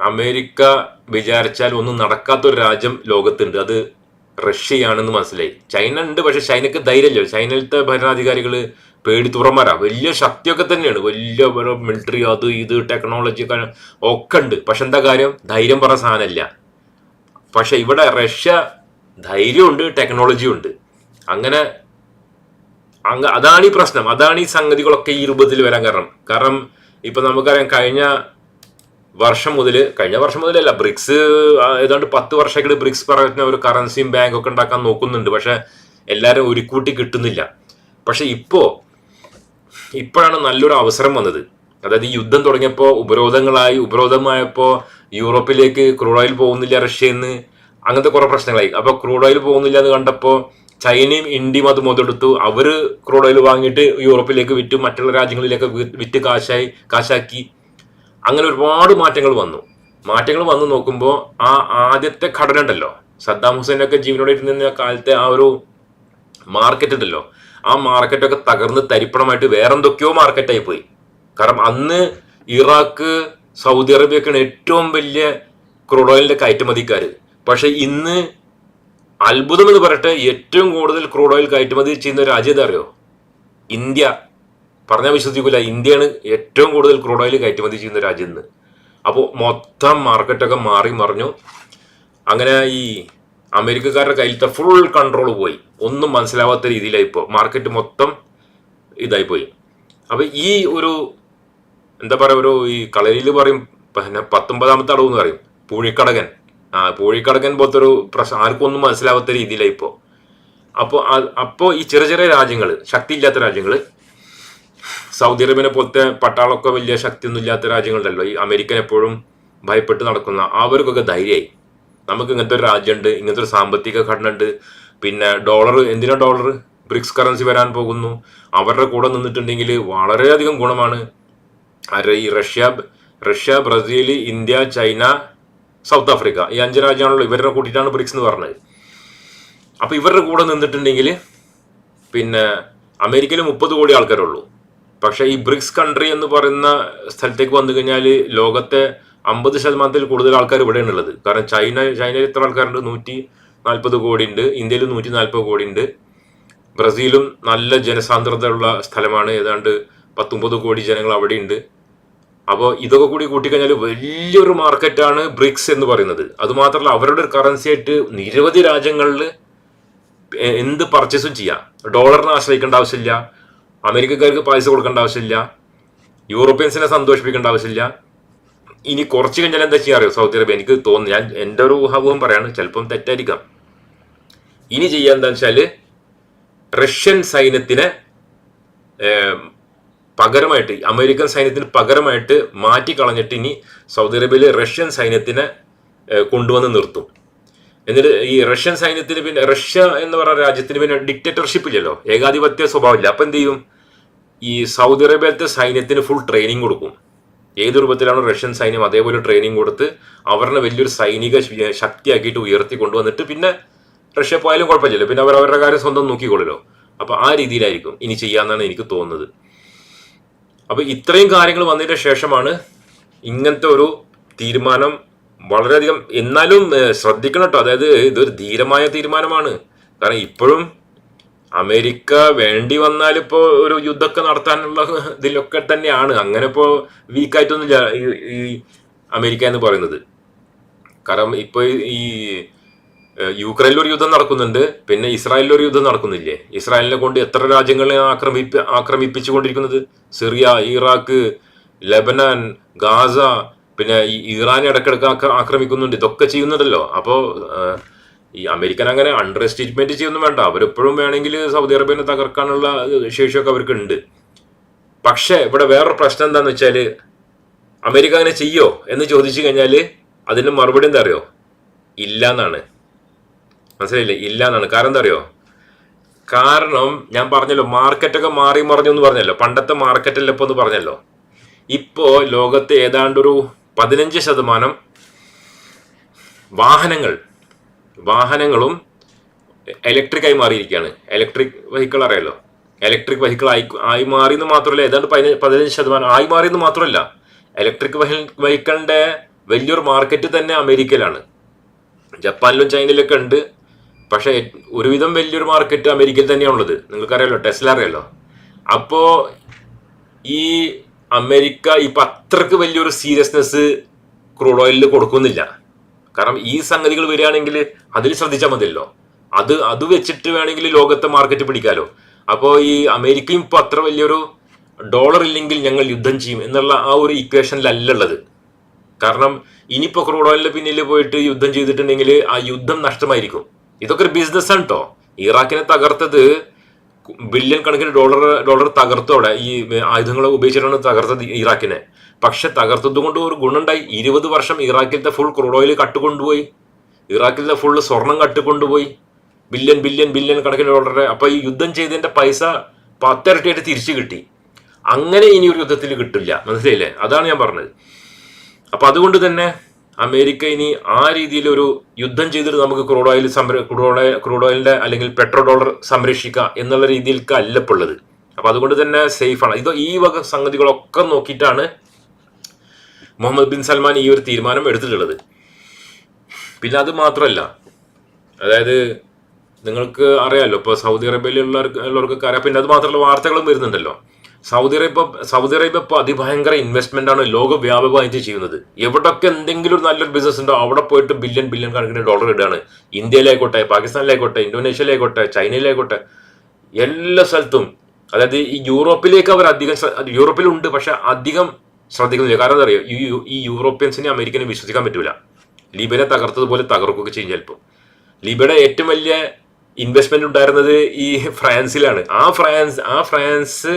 അമേരിക്ക വിചാരിച്ചാൽ ഒന്നും നടക്കാത്തൊരു രാജ്യം ലോകത്തുണ്ട്. അത് റഷ്യയാണെന്ന് മനസ്സിലായി. ചൈന ഉണ്ട് പക്ഷെ ചൈനക്ക് ധൈര്യമില്ല. ചൈനയിലത്തെ ഭരണാധികാരികൾ പേടി തുറമാരാ വലിയ ശക്തിയൊക്കെ തന്നെയാണ്. വലിയ മിലിറ്ററി അത് ഇത് ടെക്നോളജി ഒക്കെ ഉണ്ട്. പക്ഷെ എന്താ കാര്യം? ധൈര്യം പറഞ്ഞ സാധനമല്ല. പക്ഷെ ഇവിടെ റഷ്യ ധൈര്യമുണ്ട് ടെക്നോളജിയും ഉണ്ട്. അങ്ങനെ അങ്ങ അതാണ് ഈ പ്രശ്നം. അതാണ് ഈ സംഗതികളൊക്കെ ഈ രൂപത്തിൽ വരാൻ കാരണം. കാരണം ഇപ്പൊ നമുക്കറിയാം കഴിഞ്ഞ വർഷം മുതൽ കഴിഞ്ഞ വർഷം മുതലല്ല ബ്രിക്സ് ഏതാണ്ട് പത്ത് വർഷമായിട്ട് ബ്രിക്സ് പറഞ്ഞ ഒരു കറൻസിയും ബാങ്കും ഒക്കെ ഉണ്ടാക്കാൻ നോക്കുന്നുണ്ട്. പക്ഷെ എല്ലാവരും ഒരുക്കൂട്ടി കിട്ടുന്നില്ല. പക്ഷെ ഇപ്പോ ഇപ്പോഴാണ് നല്ലൊരു അവസരം വന്നത്. അതായത് ഈ യുദ്ധം തുടങ്ങിയപ്പോൾ ഉപരോധങ്ങളായി ഉപരോധമായപ്പോൾ യൂറോപ്പിലേക്ക് ക്രൂഡ് ഓയിൽ പോകുന്നില്ല നിന്ന് അങ്ങനത്തെ കുറേ പ്രശ്നങ്ങളായി. അപ്പോൾ ക്രൂഡ് ഓയിൽ പോകുന്നില്ല എന്ന് കണ്ടപ്പോൾ ചൈനയും ഇന്ത്യയും അത് മുതലെടുത്തു. അവർ ക്രൂഡ് ഓയിൽ വാങ്ങിയിട്ട് യൂറോപ്പിലേക്ക് വിറ്റ് മറ്റുള്ള രാജ്യങ്ങളിലേക്ക് വിറ്റ് കാശായി കാശാക്കി. അങ്ങനെ ഒരുപാട് മാറ്റങ്ങൾ വന്നു. മാറ്റങ്ങൾ വന്നു നോക്കുമ്പോൾ ആ ആദ്യത്തെ ഘടന ഉണ്ടല്ലോ. സദ്ദാം ഹുസൈനൊക്കെ ജീവനോടെ ഇരുന്ന കാലത്തെ ആ ഒരു മാർക്കറ്റ് ഉണ്ടല്ലോ. ആ മാർക്കറ്റൊക്കെ തകർന്ന് തരിപ്പണമായിട്ട് വേറെന്തൊക്കെയോ മാർക്കറ്റായി പോയി. കാരണം അന്ന് ഇറാഖ് സൗദി അറേബ്യ അറേബ്യയൊക്കെയാണ് ഏറ്റവും വലിയ ക്രൂഡ് ഓയിലിന്റെ കയറ്റുമതിക്കാർ പക്ഷെ ഇന്ന് അത്ഭുതം എന്ന് പറയട്ടെ ഏറ്റവും കൂടുതൽ ക്രൂഡ് ഓയിൽ കയറ്റുമതി ചെയ്യുന്ന രാജ്യം എന്താ അറിയോ ഇന്ത്യ. പറഞ്ഞാൽ വിശ്വസിക്കൂല. ഇന്ത്യയാണ് ഏറ്റവും കൂടുതൽ ക്രൂഡ് ഓയിൽ കയറ്റുമതി ചെയ്യുന്ന രാജ്യം എന്ന് അപ്പോൾ മൊത്തം മാർക്കറ്റൊക്കെ മാറി മറിഞ്ഞു. അങ്ങനെ ഈ അമേരിക്കക്കാരുടെ കയ്യിലത്തെ ഫുൾ കൺട്രോൾ പോയി. ഒന്നും മനസ്സിലാവാത്ത രീതിയിലായി ഇപ്പോൾ മാർക്കറ്റ് മൊത്തം ഇതായി പോയി അപ്പോൾ ഈ ഒരു എന്താ പറയുക ഒരു ഈ കളരിയിൽ പറയും പിന്നെ പത്തൊമ്പതാമത്തെ അടവ് എന്ന് പറയും. പൂഴിക്കടകൻ. ആ പൂഴിക്കടകൻ പോലത്തെ ഒരു പ്രശ്നം ആർക്കും ഒന്നും മനസ്സിലാവാത്ത രീതിയിലാണ് ഇപ്പോൾ അപ്പോൾ അപ്പോൾ ഈ ചെറിയ ചെറിയ രാജ്യങ്ങൾ ശക്തിയില്ലാത്ത രാജ്യങ്ങൾ സൗദി അറേബ്യനെ പോലത്തെ പട്ടാളമൊക്കെ വലിയ ശക്തിയൊന്നും ഇല്ലാത്ത രാജ്യങ്ങളുണ്ടല്ലോ ഈ അമേരിക്കൻ എപ്പോഴും ഭയപ്പെട്ട് നടക്കുന്ന അവർക്കൊക്കെ ധൈര്യമായി. നമുക്ക് ഇങ്ങനത്തെ ഒരു രാജ്യമുണ്ട് ഇങ്ങനത്തെ ഒരു സാമ്പത്തിക ഘടന ഉണ്ട് പിന്നെ ഡോളർ എന്തിനാ ഡോളർ ബ്രിക്സ് കറൻസി വരാൻ പോകുന്നു. അവരുടെ കൂടെ നിന്നിട്ടുണ്ടെങ്കിൽ വളരെയധികം ഗുണമാണ്. ഈ Russia Russia Brazil India China South Africa. ഈ അഞ്ച് രാജ്യമാണല്ലോ ഇവരുടെ കൂട്ടിയിട്ടാണ് ബ്രിക്സ് എന്ന് പറഞ്ഞത്. അപ്പോൾ ഇവരുടെ കൂടെ നിന്നിട്ടുണ്ടെങ്കിൽ പിന്നെ അമേരിക്കയിൽ മുപ്പത് കോടി ആൾക്കാരുള്ളൂ. പക്ഷേ ഈ ബ്രിക്സ് കൺട്രി എന്ന് പറയുന്ന സ്ഥലത്തേക്ക് വന്നു കഴിഞ്ഞാൽ ലോകത്തെ അമ്പത് ശതമാനത്തിൽ കൂടുതൽ ആൾക്കാർ ഇവിടെയാണ് ഉള്ളത്. കാരണം ചൈന ചൈനയിൽ എത്ര ആൾക്കാരുണ്ട്? നൂറ്റി നാൽപ്പത് കോടി ഉണ്ട് ഇന്ത്യയിൽ നൂറ്റി നാൽപ്പത് കോടി ഉണ്ട് ബ്രസീലും നല്ല ജനസാന്ദ്രതയുള്ള സ്ഥലമാണ്. ഏതാണ്ട് പത്തൊമ്പത് കോടി ജനങ്ങൾ അവിടെ ഉണ്ട് അപ്പോൾ ഇതൊക്കെ കൂടി കൂട്ടിക്കഴിഞ്ഞാൽ വലിയൊരു മാർക്കറ്റാണ് ബ്രിക്സ് എന്ന് പറയുന്നത്. അതുമാത്രമല്ല അവരുടെ ഒരു കറൻസി ആയിട്ട് നിരവധി രാജ്യങ്ങളിൽ എന്ത് പർച്ചേസും ചെയ്യാം. ഡോളറിനെ ആശ്രയിക്കേണ്ട ആവശ്യമില്ല. അമേരിക്കക്കാർക്ക് പൈസ കൊടുക്കേണ്ട ആവശ്യമില്ല. യൂറോപ്യൻസിനെ സന്തോഷിപ്പിക്കേണ്ട ആവശ്യമില്ല. ഇനി കുറച്ച് കഴിഞ്ഞാൽ എന്താ ചെയ്യാൻ സൗദി അറേബ്യ? എനിക്ക് തോന്നുന്നു ഞാൻ എന്റെ ഒരു ഊഹാഭൂഹം പറയാണ് ചിലപ്പം തെറ്റായിരിക്കാം. ഇനി ചെയ്യാൻ എന്താ വെച്ചാൽ റഷ്യൻ സൈന്യത്തിനെ പകരമായിട്ട് അമേരിക്കൻ സൈന്യത്തിന് പകരമായിട്ട് മാറ്റിക്കളഞ്ഞിട്ട് ഇനി സൗദി അറേബ്യയിലെ റഷ്യൻ സൈന്യത്തിനെ കൊണ്ടുവന്ന് നിർത്തും. എന്നിട്ട് ഈ റഷ്യൻ സൈന്യത്തിന് പിന്നെ റഷ്യ എന്ന് പറയുന്ന രാജ്യത്തിന് പിന്നെ ഡിക്റ്റേറ്റർഷിപ്പ് ഇല്ലല്ലോ. ഏകാധിപത്യ സ്വഭാവമില്ല. അപ്പൊ എന്ത് ചെയ്യും? ഈ സൗദി അറേബ്യത്തെ സൈന്യത്തിന് ഫുൾ ട്രെയിനിങ് കൊടുക്കും. ഏത് രൂപത്തിലാണ് റഷ്യൻ സൈന്യം അതേപോലെ ട്രെയിനിങ് കൊടുത്ത് അവരുടെ വലിയൊരു സൈനിക ശക്തിയാക്കിയിട്ട് ഉയർത്തി കൊണ്ടുവന്നിട്ട് പിന്നെ റഷ്യ പോയാലും കുഴപ്പമില്ലല്ലോ. പിന്നെ അവർ അവരുടെ കാര്യം സ്വന്തം നോക്കിക്കൊള്ളല്ലോ അപ്പൊ ആ രീതിയിലായിരിക്കും ഇനി ചെയ്യാന്നാണ് എനിക്ക് തോന്നുന്നത്. അപ്പൊ ഇത്രയും കാര്യങ്ങൾ വന്നതിന് ശേഷമാണ് ഇങ്ങനത്തെ ഒരു തീരുമാനം വളരെയധികം എന്നാലും ശ്രദ്ധിക്കണം കേട്ടോ അതായത് ഇതൊരു ധീരമായ തീരുമാനമാണ്. കാരണം ഇപ്പോഴും അമേരിക്ക വേണ്ടി വന്നാൽ ഇപ്പോ ഒരു യുദ്ധമൊക്കെ നടത്താനുള്ള ഇതിലൊക്കെ തന്നെയാണ്. അങ്ങനെ ഇപ്പോ വീക്കായിട്ടൊന്നുമില്ല ഈ അമേരിക്ക എന്ന് പറയുന്നത്. കാരണം ഇപ്പൊ ഈ യുക്രൈനിൽ ഒരു യുദ്ധം നടക്കുന്നുണ്ട്. പിന്നെ ഇസ്രായേലിൽ ഒരു യുദ്ധം നടക്കുന്നില്ലേ? ഇസ്രായേലിനെ കൊണ്ട് എത്ര രാജ്യങ്ങളെ ആക്രമിപ്പ ആക്രമിപ്പിച്ചുകൊണ്ടിരിക്കുന്നത്? സിറിയ ഇറാഖ് ലെബനാൻ ഗാസ പിന്നെ ഇറാൻ ഇടക്കിടക്ക് ആക്ര- ആക്രമിക്കുന്നുണ്ട്. ഇതൊക്കെ ചെയ്യുന്നുണ്ടല്ലോ അപ്പോൾ ഈ അമേരിക്കൻ അങ്ങനെ അണ്ടർ എസ്റ്റിമേറ്റ് ചെയ്യൊന്നും വേണ്ട. അവരെപ്പോഴും വേണമെങ്കിൽ സൗദി അറേബ്യനെ തകർക്കാനുള്ള ശേഷിയൊക്കെ അവർക്ക് ഉണ്ട് പക്ഷേ ഇവിടെ വേറൊരു പ്രശ്നം എന്താണെന്ന് വെച്ചാൽ അമേരിക്ക അങ്ങനെ ചെയ്യോ എന്ന് ചോദിച്ചു കഴിഞ്ഞാൽ അതിന്റെ മറുപടി എന്താ അറിയോ? ഇല്ല എന്നാണ് മനസ്സിലായില്ലേ? ഇല്ല എന്നാണ് കാരണം എന്താ അറിയോ കാരണം ഞാൻ പറഞ്ഞല്ലോ മാർക്കറ്റൊക്കെ മാറി മറിഞ്ഞു എന്ന് പറഞ്ഞല്ലോ. പണ്ടത്തെ മാർക്കറ്റല്ല ഇപ്പോൾ എന്ന് പറഞ്ഞല്ലോ. ഇപ്പോൾ ലോകത്ത് ഏതാണ്ട് ഒരു പതിനഞ്ച് ശതമാനം വാഹനങ്ങൾ വാഹനങ്ങളും ഇലക്ട്രിക് ആയി മാറിയിരിക്കുകയാണ്. ഇലക്ട്രിക് വെഹിക്കിൾ അറിയാലോ? ഇലക്ട്രിക് വെഹിക്കിൾ ആയി ആയി മാറിയെന്ന് മാത്രമല്ല ഏതാണ്ട് പതിനഞ്ച് ശതമാനം ആയി മാറിയെന്ന് മാത്രമല്ല ഇലക്ട്രിക് വെഹിക്കിളിന്റെ വലിയൊരു മാർക്കറ്റ് തന്നെ അമേരിക്കയിലാണ്. ജപ്പാനിലും ചൈനയിലൊക്കെ ഉണ്ട്. പക്ഷെ ഒരുവിധം വലിയൊരു മാർക്കറ്റ് അമേരിക്കയിൽ തന്നെയാണുള്ളത്. നിങ്ങൾക്കറിയാലോ ടെസ്ല അറിയാലോ. അപ്പോ ഈ അമേരിക്ക ഇപ്പൊ അത്രയ്ക്ക് വലിയൊരു സീരിയസ്നെസ് ക്രൂഡ് ഓയിലിൽ കൊടുക്കുന്നില്ല. കാരണം ഈ സംഗതികൾ വരികയാണെങ്കിൽ അതിൽ ശ്രദ്ധിച്ചാൽ മതിയല്ലോ. അത് അത് വെച്ചിട്ട് വേണമെങ്കിൽ ലോകത്തെ മാർക്കറ്റ് പിടിക്കാലോ. അപ്പോൾ ഈ അമേരിക്കയും ഇപ്പൊ അത്ര വലിയൊരു ഡോളർ ഇല്ലെങ്കിൽ ഞങ്ങൾ യുദ്ധം ചെയ്യും എന്നുള്ള ആ ഒരു ഇക്വേഷനിലല്ല ഉള്ളത്. കാരണം ഇനിയിപ്പോ ക്രൂഡ് ഓയിലിന്റെ പിന്നിൽ പോയിട്ട് യുദ്ധം ചെയ്തിട്ടുണ്ടെങ്കിൽ ആ യുദ്ധം നഷ്ടമായിരിക്കും. ഇതൊക്കെ ഒരു ബിസിനസ് ആണ് കേട്ടോ ഇറാഖിനെ തകർത്തത് ബില്യൺ കണക്കിന് ഡോളർ ഡോളർ തകർത്തു അവിടെ. ഈ ആയുധങ്ങൾ ഉപയോഗിച്ചിട്ടാണ് തകർത്തത് ഇറാഖിനെ. പക്ഷെ തകർത്തത് കൊണ്ട് ഒരു ഗുണമുണ്ടായി. ഇരുപത് വർഷം ഇറാഖിലത്തെ ഫുൾ ക്രൂഡ് ഓയിൽ കട്ടുകൊണ്ടുപോയി. ഇറാഖിലത്തെ ഫുള്ള് സ്വർണം കട്ടുകൊണ്ടുപോയി. ബില്യൺ ബില്യൺ ബില്യൺ കണക്കിന് ഡോളറെ അപ്പൊ ഈ യുദ്ധം ചെയ്തതിന്റെ പൈസ പത്തിരട്ടിയായിട്ട് തിരിച്ചു കിട്ടി. അങ്ങനെ ഇനി ഒരു യുദ്ധത്തിൽ കിട്ടില്ല. മനസ്സിലായില്ലേ? അതാണ് ഞാൻ പറഞ്ഞത്. അപ്പൊ അതുകൊണ്ട് തന്നെ അമേരിക്ക ഇനി ആ രീതിയിൽ ഒരു യുദ്ധം ചെയ്തിട്ട് നമുക്ക് ക്രൂഡ് ഓയിൽ സംര ക്രൂഡ് ഓയിൽ ക്രൂഡ് ഓയിലിന്റെ അല്ലെങ്കിൽ പെട്രോൾ ഡോളർ സംരക്ഷിക്കുക എന്നുള്ള രീതിയിലേക്ക് അല്ലപ്പുള്ളത് അപ്പൊ അതുകൊണ്ട് തന്നെ സേഫാണ് ഇത് ഈ വക സംഗതികളൊക്കെ നോക്കിയിട്ടാണ് മുഹമ്മദ് ബിൻ സൽമാൻ ഈ ഒരു തീരുമാനം എടുത്തിട്ടുള്ളത്. പിന്നെ അത് മാത്രമല്ല അതായത് നിങ്ങൾക്ക് അറിയാമല്ലോ ഇപ്പോൾ സൗദി അറേബ്യയിലുള്ള ഉള്ളവർക്കൊക്കെ അറിയാം. പിന്നെ അത് മാത്രമല്ല വാർത്തകളും വരുന്നുണ്ടല്ലോ. സൗദി അറേബ്യ സൗദി അറേബ്യ ഇപ്പോൾ അതിഭയങ്കര ഇൻവെസ്റ്റ്മെന്റ് ആണ്. ലോകവ്യാപകമായിട്ട് ചെയ്യുന്നത്. എവിടൊക്കെ എന്തെങ്കിലും ഒരു നല്ലൊരു ബിസിനസ് ഉണ്ടോ അവിടെ പോയിട്ട് ബില്യൺ ബില്യൺ കണക്കിന് ഡോളർ ഇടുകയാണ്. ഇന്ത്യയിലായിക്കോട്ടെ പാകിസ്ഥാനിലായിക്കോട്ടെ ഇന്തോനേഷ്യയിലായിക്കോട്ടെ ചൈനയിലായിക്കോട്ടെ എല്ലാ സ്ഥലത്തും. അതായത് ഈ യൂറോപ്പിലേക്ക് അവർ അധികം യൂറോപ്പിലുണ്ട് പക്ഷെ അധികം ശ്രദ്ധിക്കുന്നില്ല. കാരണം എന്താ അറിയോ? ഈ യൂറോപ്യൻസിനെ അമേരിക്കനെ വിശ്വസിക്കാൻ പറ്റൂല. ലിബിയെ തകർത്തതുപോലെ തകർക്കുകയൊക്കെ ചെയ്യും ചിലപ്പോൾ. ലിബിയുടെ ഏറ്റവും വലിയ ഇൻവെസ്റ്റ്മെന്റ് ഉണ്ടായിരുന്നത് ഈ ഫ്രാൻസിലാണ്. ആ ഫ്രാൻസ് ആ ഫ്രാൻസ്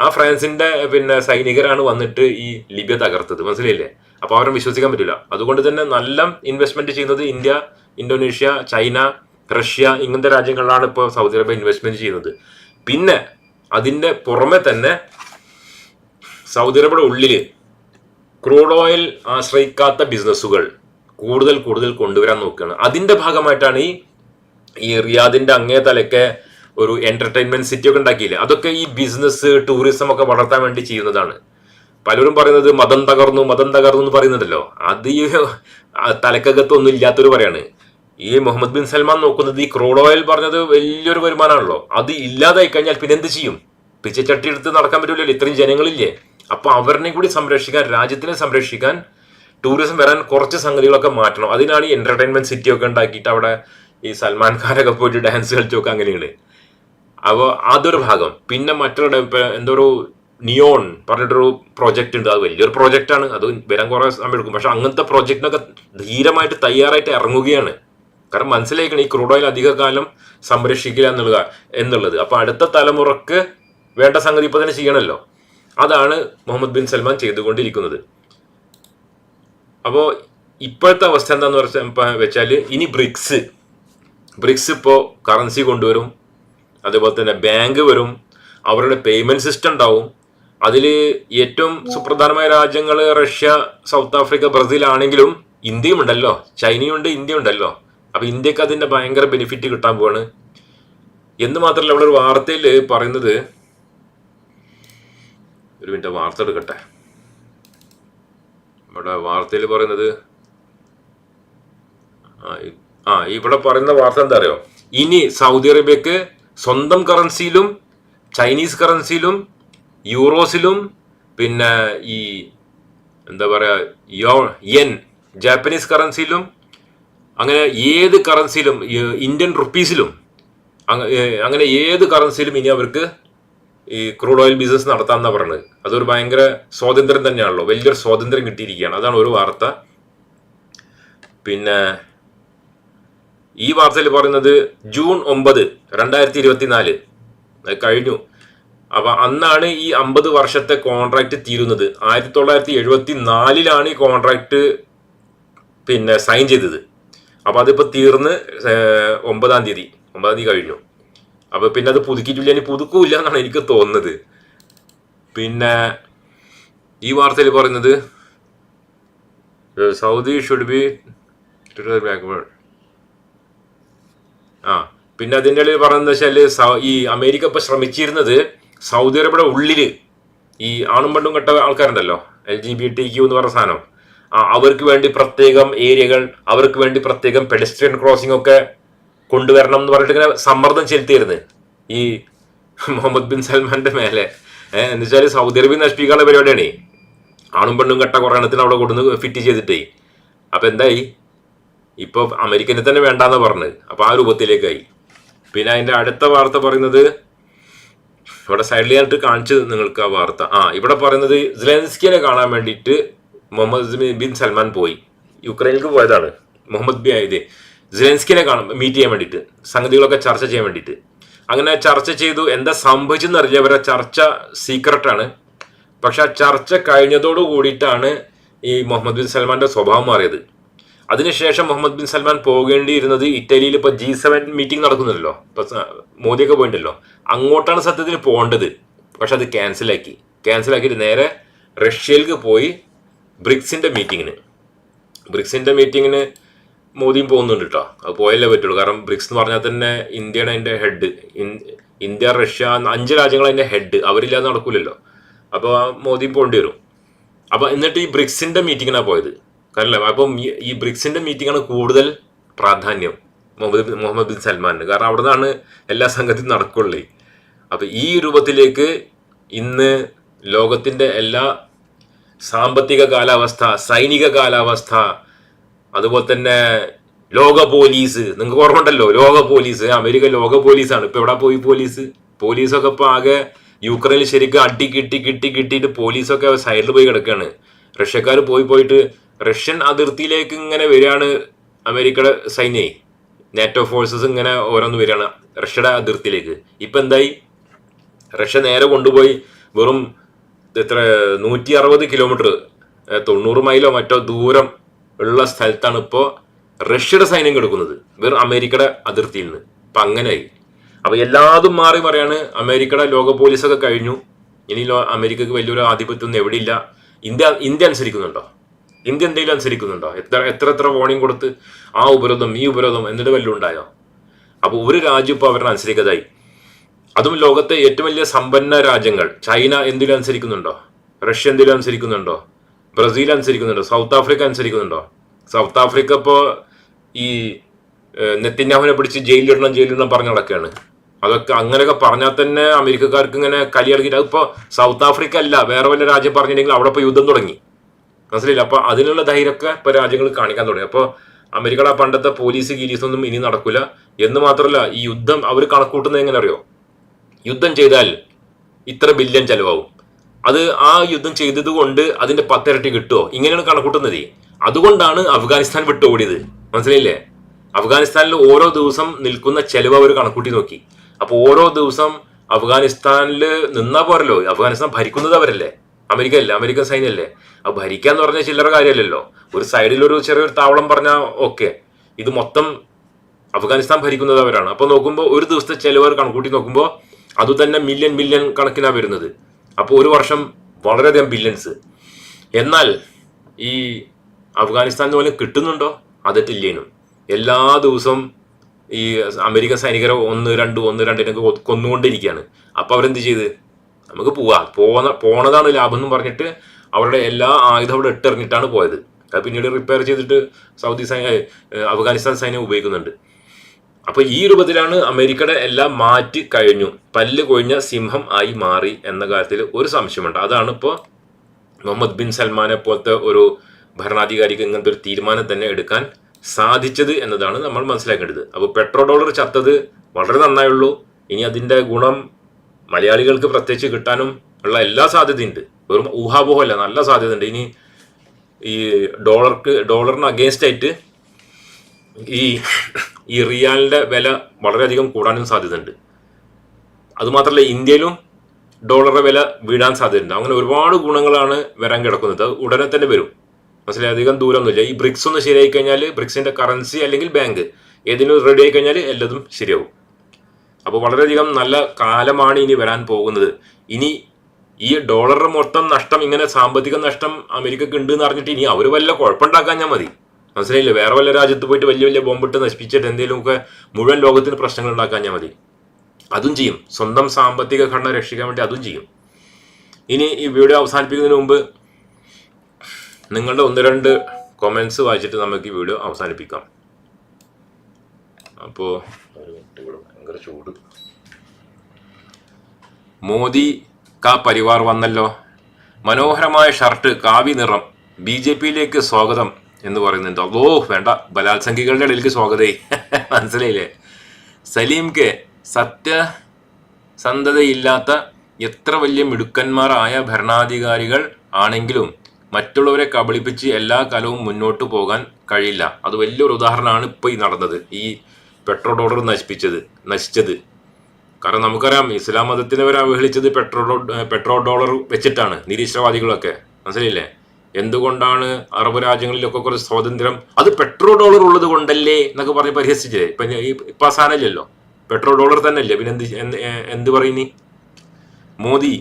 ആ ഫ്രാൻസിന്റെ പിന്നെ സൈനികരാണ് വന്നിട്ട് ഈ ലിബിയ തകർത്തത്. മനസ്സിലായില്ലേ? അപ്പൊ അവരെ വിശ്വസിക്കാൻ പറ്റില്ല. അതുകൊണ്ട് തന്നെ നല്ല ഇൻവെസ്റ്റ്മെന്റ് ചെയ്യുന്നത് ഇന്ത്യ ഇന്തോനേഷ്യ ചൈന റഷ്യ ഇങ്ങനത്തെ രാജ്യങ്ങളിലാണ് ഇപ്പോൾ സൗദി അറേബ്യ ഇൻവെസ്റ്റ്മെന്റ് ചെയ്യുന്നത്. പിന്നെ അതിന്റെ പുറമെ തന്നെ സൗദി അറേബ്യയുടെ ഉള്ളിൽ ക്രൂഡ് ഓയിൽ ആശ്രയിക്കാത്ത ബിസിനസ്സുകൾ കൂടുതൽ കൂടുതൽ കൊണ്ടുവരാൻ നോക്കുകയാണ്. അതിന്റെ ഭാഗമായിട്ടാണ് ഈ ഈ റിയാദിന്റെ അങ്ങേ തലക്കെ ഒരു എന്റർടൈൻമെന്റ് സിറ്റി ഒക്കെ ഉണ്ടാക്കിയില്ലേ? അതൊക്കെ ഈ ബിസിനസ് ടൂറിസം ഒക്കെ വളർത്താൻ വേണ്ടി ചെയ്യുന്നതാണ്. പലരും പറയുന്നത് മതം തകർന്നു മതം തകർന്നു എന്ന് പറയുന്നുണ്ടല്ലോ. അത് ഈ തലക്കകത്തൊന്നും ഇല്ലാത്തൊരു പറയാണ്. ഈ മുഹമ്മദ് ബിൻ സൽമാൻ നോക്കുന്നത് ഈ ക്രൂഡ് ഓയിൽ പറഞ്ഞത് വലിയൊരു വരുമാനമാണല്ലോ. അത് ഇല്ലാതായി കഴിഞ്ഞാൽ പിന്നെ എന്ത് ചെയ്യും? പിച്ചച്ചട്ടി എടുത്ത് നടക്കാൻ പറ്റില്ലല്ലോ ഇത്രയും ജനങ്ങളില്ലേ. അപ്പോൾ അവരിനെ കൂടി സംരക്ഷിക്കാൻ രാജ്യത്തിനെ സംരക്ഷിക്കാൻ ടൂറിസം വരാൻ കുറച്ച് സംഗതികളൊക്കെ മാറ്റണം. അതിനാണ് ഈ എന്റർടൈൻമെന്റ് സിറ്റി ഒക്കെ ഉണ്ടാക്കിയിട്ട് അവിടെ ഈ സൽമാൻ ഖാനൊക്കെ പോയിട്ട് ഡാൻസ് കളിച്ചൊക്കെ അങ്ങനെയാണ്. അപ്പോൾ അതൊരു ഭാഗം. പിന്നെ മറ്റൊരു എന്തൊരു നിയോൺ പറഞ്ഞിട്ടൊരു പ്രോജക്റ്റ് ഉണ്ട്. അത് വലിയൊരു പ്രോജക്റ്റ് ആണ്. അത് വരാൻ കുറേ സമയം എടുക്കും. പക്ഷെ അങ്ങനത്തെ പ്രോജക്റ്റിനൊക്കെ ധീരമായിട്ട് തയ്യാറായിട്ട് ഇറങ്ങുകയാണ്. കാരണം മനസ്സിലാക്കണം ഈ ക്രൂഡ് ഓയിൽ അധികകാലം സംരക്ഷിക്കുക എന്നുള്ള എന്നുള്ളത്. അപ്പൊ അടുത്ത തലമുറയ്ക്ക് വേണ്ട സംഗതി ഇപ്പൊ തന്നെ ചെയ്യണമല്ലോ അതാണ് മുഹമ്മദ് ബിൻ സൽമാൻ ചെയ്തുകൊണ്ടിരിക്കുന്നത്. അപ്പോൾ ഇപ്പോഴത്തെ അവസ്ഥ എന്താന്ന് വെച്ചാൽ ഇനി ബ്രിക്സ്. ബ്രിക്സ് ഇപ്പോ കറൻസി കൊണ്ടുവരും. അതുപോലെ തന്നെ ബാങ്ക് വരും അവരുടെ പേയ്മെന്റ് സിസ്റ്റം ഉണ്ടാവും. അതിൽ ഏറ്റവും സുപ്രധാനമായ രാജ്യങ്ങൾ റഷ്യ സൗത്ത് ആഫ്രിക്ക ബ്രസീൽ ആണെങ്കിലും ഇന്ത്യയും ഉണ്ടല്ലോ. ചൈനയുണ്ട് ഇന്ത്യ ഉണ്ടല്ലോ. അപ്പൊ ഇന്ത്യയ്ക്ക് അതിന്റെ ഭയങ്കര ബെനിഫിറ്റ് കിട്ടാൻ പോവാണ്. എന്ന് മാത്രമല്ല ഇവിടെ ഒരു വാർത്തയിൽ പറയുന്നത്. ഒരു മിനിറ്റ് വാർത്ത എടുക്കട്ടെ. ഇവിടെ വാർത്തയിൽ പറയുന്നത് ആ ഇവിടെ പറയുന്ന വാർത്ത എന്താ അറിയോ? ഇനി സൗദി അറേബ്യക്ക് സ്വന്തം കറൻസിയിലും ചൈനീസ് കറൻസിയിലും യൂറോസിലും പിന്നെ ഈ എന്താ പറയുക യോ യെൻ ജാപ്പനീസ് കറൻസിയിലും അങ്ങനെ ഏത് കറൻസിയിലും ഇന്ത്യൻ റുപ്പീസിലും അങ്ങനെ ഏത് കറൻസിയിലും ഇനി അവർക്ക് ഈ ക്രൂഡ് ഓയിൽ ബിസിനസ് നടത്താമെന്നാണ് പറയുന്നത് അതൊരു ഭയങ്കര സ്വാതന്ത്ര്യം തന്നെയാണല്ലോ. വലിയൊരു സ്വാതന്ത്ര്യം കിട്ടിയിരിക്കുകയാണ്. അതാണ് ഒരു വാർത്ത. പിന്നെ ഈ വാർത്തയിൽ പറയുന്നത് ജൂൺ ഒമ്പത് രണ്ടായിരത്തി ഇരുപത്തിനാല് കഴിഞ്ഞു. അപ്പൊ അന്നാണ് ഈ അമ്പത് വർഷത്തെ കോൺട്രാക്ട് തീരുന്നത്. ആയിരത്തി തൊള്ളായിരത്തി എഴുപത്തി നാലിലാണ് ഈ കോൺട്രാക്ട് പിന്നെ സൈൻ ചെയ്തത്. അപ്പൊ അതിപ്പോ തീർന്ന് ഒമ്പതാം തീയതി. ഒമ്പതാം തീയതി കഴിഞ്ഞു. അപ്പൊ പിന്നെ അത് പുതുക്കിയിട്ടില്ല ഇനി എന്നാണ് എനിക്ക് തോന്നുന്നത്. പിന്നെ ഈ വാർത്തയിൽ പറയുന്നത് സൗദി ഷുഡ് ബി ബാക്ക്വേർഡ് ആ പിന്നെ അതിന്റെ ഇടയിൽ പറയുന്നത് വെച്ചാൽ ഈ അമേരിക്ക ഇപ്പോൾ ശ്രമിച്ചിരുന്നത് സൗദി അറേബ്യയുടെ ഉള്ളിൽ ഈ ആണും പെണ്ണും കെട്ട ആൾക്കാരുണ്ടല്ലോ L G B T Q എന്ന് പറഞ്ഞ സാധനം. അവർക്ക് വേണ്ടി പ്രത്യേകം ഏരിയകൾ അവർക്ക് വേണ്ടി പ്രത്യേകം പെഡസ്ട്രിയൻ ക്രോസിംഗ് ഒക്കെ കൊണ്ടുവരണം എന്ന് പറഞ്ഞിട്ട് ഇങ്ങനെ സമ്മർദ്ദം ചെലുത്തിയിരുന്നു. ഈ മുഹമ്മദ് ബിൻ സൽമാന്റെ മേലെ. എന്ന് വെച്ചാൽ സൗദി അറേബ്യ നശിപ്പിക്കാനുള്ള പരിപാടിയാണ്. ആണും പെണ്ണും കെട്ട കുറേ എണ്ണത്തിന് അവിടെ കൊടുന്ന് ഫിറ്റ് ചെയ്തിട്ടേ. അപ്പം എന്തായി? ഇപ്പോൾ അമേരിക്കനെ തന്നെ വേണ്ടാന്ന് പറഞ്ഞത്. അപ്പോൾ ആ രൂപത്തിലേക്കായി. പിന്നെ അതിന്റെ അടുത്ത വാർത്ത പറയുന്നത് ഇവിടെ സൈഡിൽ ആയിട്ട് കാണിച്ചു നിങ്ങൾക്ക് ആ വാർത്ത. ആ ഇവിടെ പറയുന്നത് സെലൻസ്കിനെ കാണാൻ വേണ്ടിയിട്ട് മുഹമ്മദ് ബിൻ സൽമാൻ പോയി. യുക്രൈനിലേക്ക് പോയതാണ് മുഹമ്മദ് ബി ഇത് സെലൻസ്കിനെ കാണാൻ മീറ്റ് ചെയ്യാൻ വേണ്ടിയിട്ട് സംഗതികളൊക്കെ ചർച്ച ചെയ്യാൻ വേണ്ടിയിട്ട്. അങ്ങനെ ചർച്ച ചെയ്തു. എന്താ സംഭവിച്ചെന്ന് അറിയില്ല. അവരെ ചർച്ച സീക്രട്ടാണ് പക്ഷെ ആ ചർച്ച കഴിഞ്ഞതോടു കൂടിയിട്ടാണ് ഈ മുഹമ്മദ് ബിൻ സൽമാന്റെ സ്വഭാവം മാറിയത്. അതിനുശേഷം മുഹമ്മദ് ബിൻ സൽമാൻ പോകേണ്ടിയിരുന്നത് ഇറ്റലിയിൽ ഇപ്പോൾ ജി സെവൻ മീറ്റിംഗ് നടക്കുന്നുണ്ടല്ലോ. ഇപ്പോൾ മോദിയൊക്കെ പോയിട്ടുണ്ടല്ലോ അങ്ങോട്ടാണ് സത്യത്തിൽ പോകേണ്ടത്. പക്ഷെ അത് ക്യാൻസലാക്കി. ക്യാൻസലാക്കിയിട്ട് നേരെ റഷ്യയിലേക്ക് പോയി ബ്രിക്സിന്റെ മീറ്റിങ്ങിന് ബ്രിക്സിന്റെ മീറ്റിങ്ങിന് മോദിയും പോകുന്നുണ്ട് കേട്ടോ അത് പോയല്ലേ പറ്റുള്ളൂ. കാരണം ബ്രിക്സ് എന്ന് പറഞ്ഞാൽ തന്നെ ഇന്ത്യയാണ് അതിന്റെ ഹെഡ് ഇന്ത്യ റഷ്യ അഞ്ച് രാജ്യങ്ങൾ അതിന്റെ ഹെഡ് അവരില്ലാതെ നടക്കൂലല്ലോ. അപ്പോൾ മോദിയും പോകേണ്ടി വരും. അപ്പോൾ എന്നിട്ട് ഈ ബ്രിക്സിന്റെ മീറ്റിങ്ങിനാണ് പോയത്? കാരണം അപ്പം ഈ- ബ്രിക്സിന്റെ മീറ്റിംഗാണ് കൂടുതൽ പ്രാധാന്യം മുഹമ്മദ് മുഹമ്മദ് ബിൻ സൽമാന് കാരണം അവിടെ നിന്നാണ് എല്ലാ സംഘത്തിനും നടക്കുള്ളേ. അപ്പൊ ഈ രൂപത്തിലേക്ക് ഇന്ന് ലോകത്തിന്റെ എല്ലാ സാമ്പത്തിക കാലാവസ്ഥ സൈനിക കാലാവസ്ഥ അതുപോലെ തന്നെ ലോക പോലീസ് നിങ്ങൾക്ക് ഓർമ്മണ്ടല്ലോ ലോക പോലീസ് അമേരിക്ക ലോക പോലീസാണ്. ഇപ്പൊ എവിടെ പോയി പോലീസ്? പോലീസൊക്കെ ഇപ്പൊ ആകെ യുക്രൈനിൽ ശരിക്കും അടി കിട്ടി കിട്ടി കിട്ടിയിട്ട് പോലീസൊക്കെ സൈഡിൽ പോയി കിടക്കുകയാണ് റഷ്യക്കാർ പോയി പോയിട്ട് റഷ്യൻ അതിർത്തിയിലേക്ക് ഇങ്ങനെ വരികയാണ് അമേരിക്കയുടെ സൈന്യേ. നാറ്റോ ഫോഴ്സസ് ഇങ്ങനെ ഓരോന്ന് വരികയാണ് റഷ്യയുടെ അതിർത്തിയിലേക്ക്. ഇപ്പം എന്തായി? റഷ്യ നേരെ കൊണ്ടുപോയി വെറും എത്ര നൂറ്റി അറുപത് കിലോമീറ്റർ തൊണ്ണൂറ് മൈലോ മറ്റോ ദൂരം ഉള്ള സ്ഥലത്താണ് ഇപ്പോൾ റഷ്യയുടെ സൈന്യം കിടക്കുന്നത്. വെറും അമേരിക്കയുടെ അതിർത്തിയിൽ നിന്ന്. അപ്പം അങ്ങനെയായി. അപ്പോൾ എല്ലാതും മാറി പറയാണ് അമേരിക്കയുടെ ലോക പോലീസൊക്കെ കഴിഞ്ഞു. ഇനി അമേരിക്കക്ക് വലിയൊരു ആധിപത്യം ഒന്നും എവിടെയില്ല. ഇന്ത്യ ഇന്ത്യ അനുസരിക്കുന്നുണ്ടോ? ഇന്ത്യ എന്തെങ്കിലും അനുസരിക്കുന്നുണ്ടോ? എത്ര എത്ര എത്ര വാർണിംഗ് കൊടുത്ത് ആ ഉപരോധം ഈ ഉപരോധം എന്നിട്ട് വല്ലതും ഉണ്ടായോ? അപ്പൊ ഒരു രാജ്യം ഇപ്പൊ അവരുടെ അനുസരിക്കതായി. അതും ലോകത്തെ ഏറ്റവും വലിയ സമ്പന്ന രാജ്യങ്ങൾ. ചൈന എന്തിലും അനുസരിക്കുന്നുണ്ടോ? റഷ്യ എന്തിലും അനുസരിക്കുന്നുണ്ടോ? ബ്രസീൽ അനുസരിക്കുന്നുണ്ടോ? സൗത്ത് ആഫ്രിക്ക അനുസരിക്കുന്നുണ്ടോ? സൗത്ത് ആഫ്രിക്ക ഇപ്പോൾ ഈ നെത്തിന്യാഹുവിനെ പിടിച്ച് ജയിലിലിടണം ജയിലിലിടണം പറഞ്ഞു നടക്കുകയാണ് അതൊക്കെ അങ്ങനെയൊക്കെ പറഞ്ഞാൽ തന്നെ അമേരിക്കക്കാർക്ക് ഇങ്ങനെ കലിയടക്കിയിട്ട് അതിപ്പോ സൗത്ത് ആഫ്രിക്ക അല്ല വേറെ വല്ല രാജ്യം പറഞ്ഞിട്ടുണ്ടെങ്കിൽ അവിടെ ഇപ്പോൾ യുദ്ധം തുടങ്ങി. മനസ്സിലായില്ല. അപ്പൊ അതിനുള്ള ധൈര്യമൊക്കെ ഇപ്പൊ രാജ്യങ്ങൾ കാണിക്കാൻ തുടങ്ങി. അപ്പൊ അമേരിക്കയുടെ പണ്ടത്തെ പോലീസ് ഗിരീസ് ഒന്നും ഇനി നടക്കില്ല എന്ന് മാത്രമല്ല ഈ യുദ്ധം അവർ കണക്കൂട്ടുന്നത് എങ്ങനെ അറിയോ യുദ്ധം ചെയ്താൽ ഇത്ര ബില്യൺ ചെലവാകും അത് ആ യുദ്ധം ചെയ്തത് കൊണ്ട് അതിന്റെ പത്തിരട്ടി കിട്ടുമോ ഇങ്ങനെയാണ് കണക്കൂട്ടുന്നത്. അതുകൊണ്ടാണ് അഫ്ഗാനിസ്ഥാൻ വിട്ട് ഓടിയത് മനസ്സിലായില്ലേ? അഫ്ഗാനിസ്ഥാനിൽ ഓരോ ദിവസം നിൽക്കുന്ന ചെലവ് അവർ കണക്കൂട്ടി നോക്കി. അപ്പൊ ഓരോ ദിവസം അഫ്ഗാനിസ്ഥാനിൽ നിന്നാ പോരല്ലോ. അഫ്ഗാനിസ്ഥാൻ ഭരിക്കുന്നത് അവരല്ലേ? അമേരിക്ക അല്ലേ അമേരിക്കൻ സൈന്യല്ലേ? അപ്പൊ ഭരിക്കാന്ന് പറഞ്ഞാൽ ചില്ലറ കാര്യമല്ലല്ലോ ഒരു സൈഡിൽ ഒരു ചെറിയൊരു താവളം പറഞ്ഞാൽ ഓക്കെ ഇത് മൊത്തം അഫ്ഗാനിസ്ഥാൻ ഭരിക്കുന്നത് അവരാണ്. അപ്പൊ നോക്കുമ്പോൾ ഒരു ദിവസത്തെ ചെലവ് കണക്കൂട്ടി നോക്കുമ്പോൾ അത് തന്നെ മില്യൺ മില്യൺ കണക്കിനാണ് വരുന്നത്. അപ്പോൾ ഒരു വർഷം വളരെയധികം ബില്യൻസ് എന്നാൽ ഈ അഫ്ഗാനിസ്ഥാനിൽ പോലെ കിട്ടുന്നുണ്ടോ? അതിട്ടില്ലേനും. എല്ലാ ദിവസവും ഈ അമേരിക്കൻ സൈനികരെ ഒന്ന് രണ്ട് ഒന്ന് രണ്ടിനൊക്കെ കൊന്നുകൊണ്ടിരിക്കുകയാണ്. അപ്പൊ അവരെന്ത് ചെയ്ത്? നമുക്ക് പോവാം. പോന്ന പോണതാണ് ലാഭം എന്ന് പറഞ്ഞിട്ട് അവരുടെ എല്ലാ ആയുധം അവിടെ ഇട്ടെറിഞ്ഞിട്ടാണ് പോയത്. അത് പിന്നീട് റിപ്പയർ ചെയ്തിട്ട് സൗദി സൈന്യ അഫ്ഗാനിസ്ഥാൻ സൈന്യം ഉപയോഗിക്കുന്നുണ്ട്. അപ്പൊ ഈ രൂപത്തിലാണ് അമേരിക്കയുടെ എല്ലാം മാറ്റി കഴിഞ്ഞു. പല്ല് കൊഴിഞ്ഞ സിംഹം ആയി മാറി എന്ന കാര്യത്തിൽ ഒരു സംശയമുണ്ട്. അതാണ് ഇപ്പോൾ മുഹമ്മദ് ബിൻ സൽമാനെ പോലത്തെ ഒരു ഭരണാധികാരിക്ക് ഇങ്ങനത്തെ ഒരു തീരുമാനം തന്നെ എടുക്കാൻ സാധിച്ചത് എന്നതാണ് നമ്മൾ മനസ്സിലാക്കേണ്ടത്. അപ്പോൾ പെട്രോ ഡോളർ ചത്തത് വളരെ നന്നായുള്ളൂ. ഇനി അതിന്റെ ഗുണം മലയാളികൾക്ക് പ്രത്യേകിച്ച് കിട്ടാനും ഉള്ള എല്ലാ സാധ്യതയുണ്ട്. വെറും ഊഹാപോഹമല്ല നല്ല സാധ്യതയുണ്ട്. ഇനി ഈ ഡോളർക്ക് ഡോളറിന് അഗേൻസ്റ്റ് ആയിട്ട് ഈ ഈ റിയാലിന്റെ വില വളരെയധികം കൂടാനും സാധ്യതയുണ്ട്. അതുമാത്രമല്ല ഇന്ത്യയിലും ഡോളറുടെ വില വീഴാൻ സാധ്യതയുണ്ട്. അങ്ങനെ ഒരുപാട് ഗുണങ്ങളാണ് വരാൻ കിടക്കുന്നത്. ഉടനെ തന്നെ വരും. മനസ്സിലായി? അധികം ദൂരമൊന്നുമില്ല. ഈ ബ്രിക്സ് ഒന്ന് ശരിയായി കഴിഞ്ഞാൽ ബ്രിക്സിന്റെ കറൻസി അല്ലെങ്കിൽ ബാങ്ക് ഏതെങ്കിലും റെഡി ആയി കഴിഞ്ഞാൽ എല്ലാതും ശരിയാവും. അപ്പോൾ വളരെയധികം നല്ല കാലമാണ് ഇനി വരാൻ പോകുന്നത്. ഇനി ഈ ഡോളർ മൊത്തം നഷ്ടം ഇങ്ങനെ സാമ്പത്തിക നഷ്ടം അമേരിക്കക്ക് ഉണ്ട് എന്ന് അറിഞ്ഞിട്ട് ഇനി അവർ വല്ല കുഴപ്പമുണ്ടാക്കാൻ ഞാൻ മതി. മനസ്സിലായില്ല? വേറെ വല്ല രാജ്യത്ത് പോയിട്ട് വലിയ വലിയ ബോംബിട്ട് നശിപ്പിച്ചിട്ട് എന്തെങ്കിലുമൊക്കെ മുഴുവൻ ലോകത്തിന് പ്രശ്നങ്ങൾ ഉണ്ടാക്കാൻ ഞാൻ മതി. അതും ചെയ്യും. സ്വന്തം സാമ്പത്തിക ഘടന രക്ഷിക്കാൻ വേണ്ടി അതും ചെയ്യും. ഇനി ഈ വീഡിയോ അവസാനിപ്പിക്കുന്നതിന് മുമ്പ് നിങ്ങളുടെ ഒന്ന് രണ്ട് കൊമൻസ് വായിച്ചിട്ട് നമുക്ക് ഈ വീഡിയോ അവസാനിപ്പിക്കാം. അപ്പോൾ ഭയങ്കര ചൂട്. മോദി കാ പരിവാർ വന്നല്ലോ. മനോഹരമായ ഷർട്ട് കാവി നിറം ബി ജെ പിയിലേക്ക് സ്വാഗതം എന്ന് പറയുന്നുണ്ട്. അതോ വേണ്ട. ബലാത്സംഖികളുടെ ഇടയിലേക്ക് സ്വാഗതേ. [LAUGHS] മനസ്സിലായില്ലേ? സലീം കെ സത്യസന്ധതയില്ലാത്ത എത്ര വലിയ മിടുക്കന്മാരായ ഭരണാധികാരികൾ ആണെങ്കിലും മറ്റുള്ളവരെ കബളിപ്പിച്ച് എല്ലാ കാലവും മുന്നോട്ട് പോകാൻ കഴിയില്ല. അത് വലിയൊരു ഉദാഹരണമാണ് ഇപ്പോൾ ഈ നടന്നത്. ഈ പെട്രോ ഡോളർ നശിപ്പിച്ചത് നശിച്ചത്. കാരണം നമുക്കറിയാം ഇസ്ലാം മതത്തിനെ വരെ അവഹേളിച്ചത് പെട്രോ പെട്രോ ഡോളർ വെച്ചിട്ടാണ് നിരീശ്വരവാദികളൊക്കെ. മനസ്സിലില്ലേ എന്തുകൊണ്ടാണ് അറബ് രാജ്യങ്ങളിലൊക്കെ കുറച്ച് സ്വാതന്ത്ര്യം? അത് പെട്രോ ഡോളർ ഉള്ളത് കൊണ്ടല്ലേ എന്നൊക്കെ പറഞ്ഞ് പരിഹസിച്ചില്ലേ? ഇപ്പൊ ഇപ്പൊ അവസാനമല്ലല്ലോ പെട്രോ ഡോളർ തന്നെ അല്ലേ പിന്നെ എന്ത് എന്ത് പറയുന്നു മോദി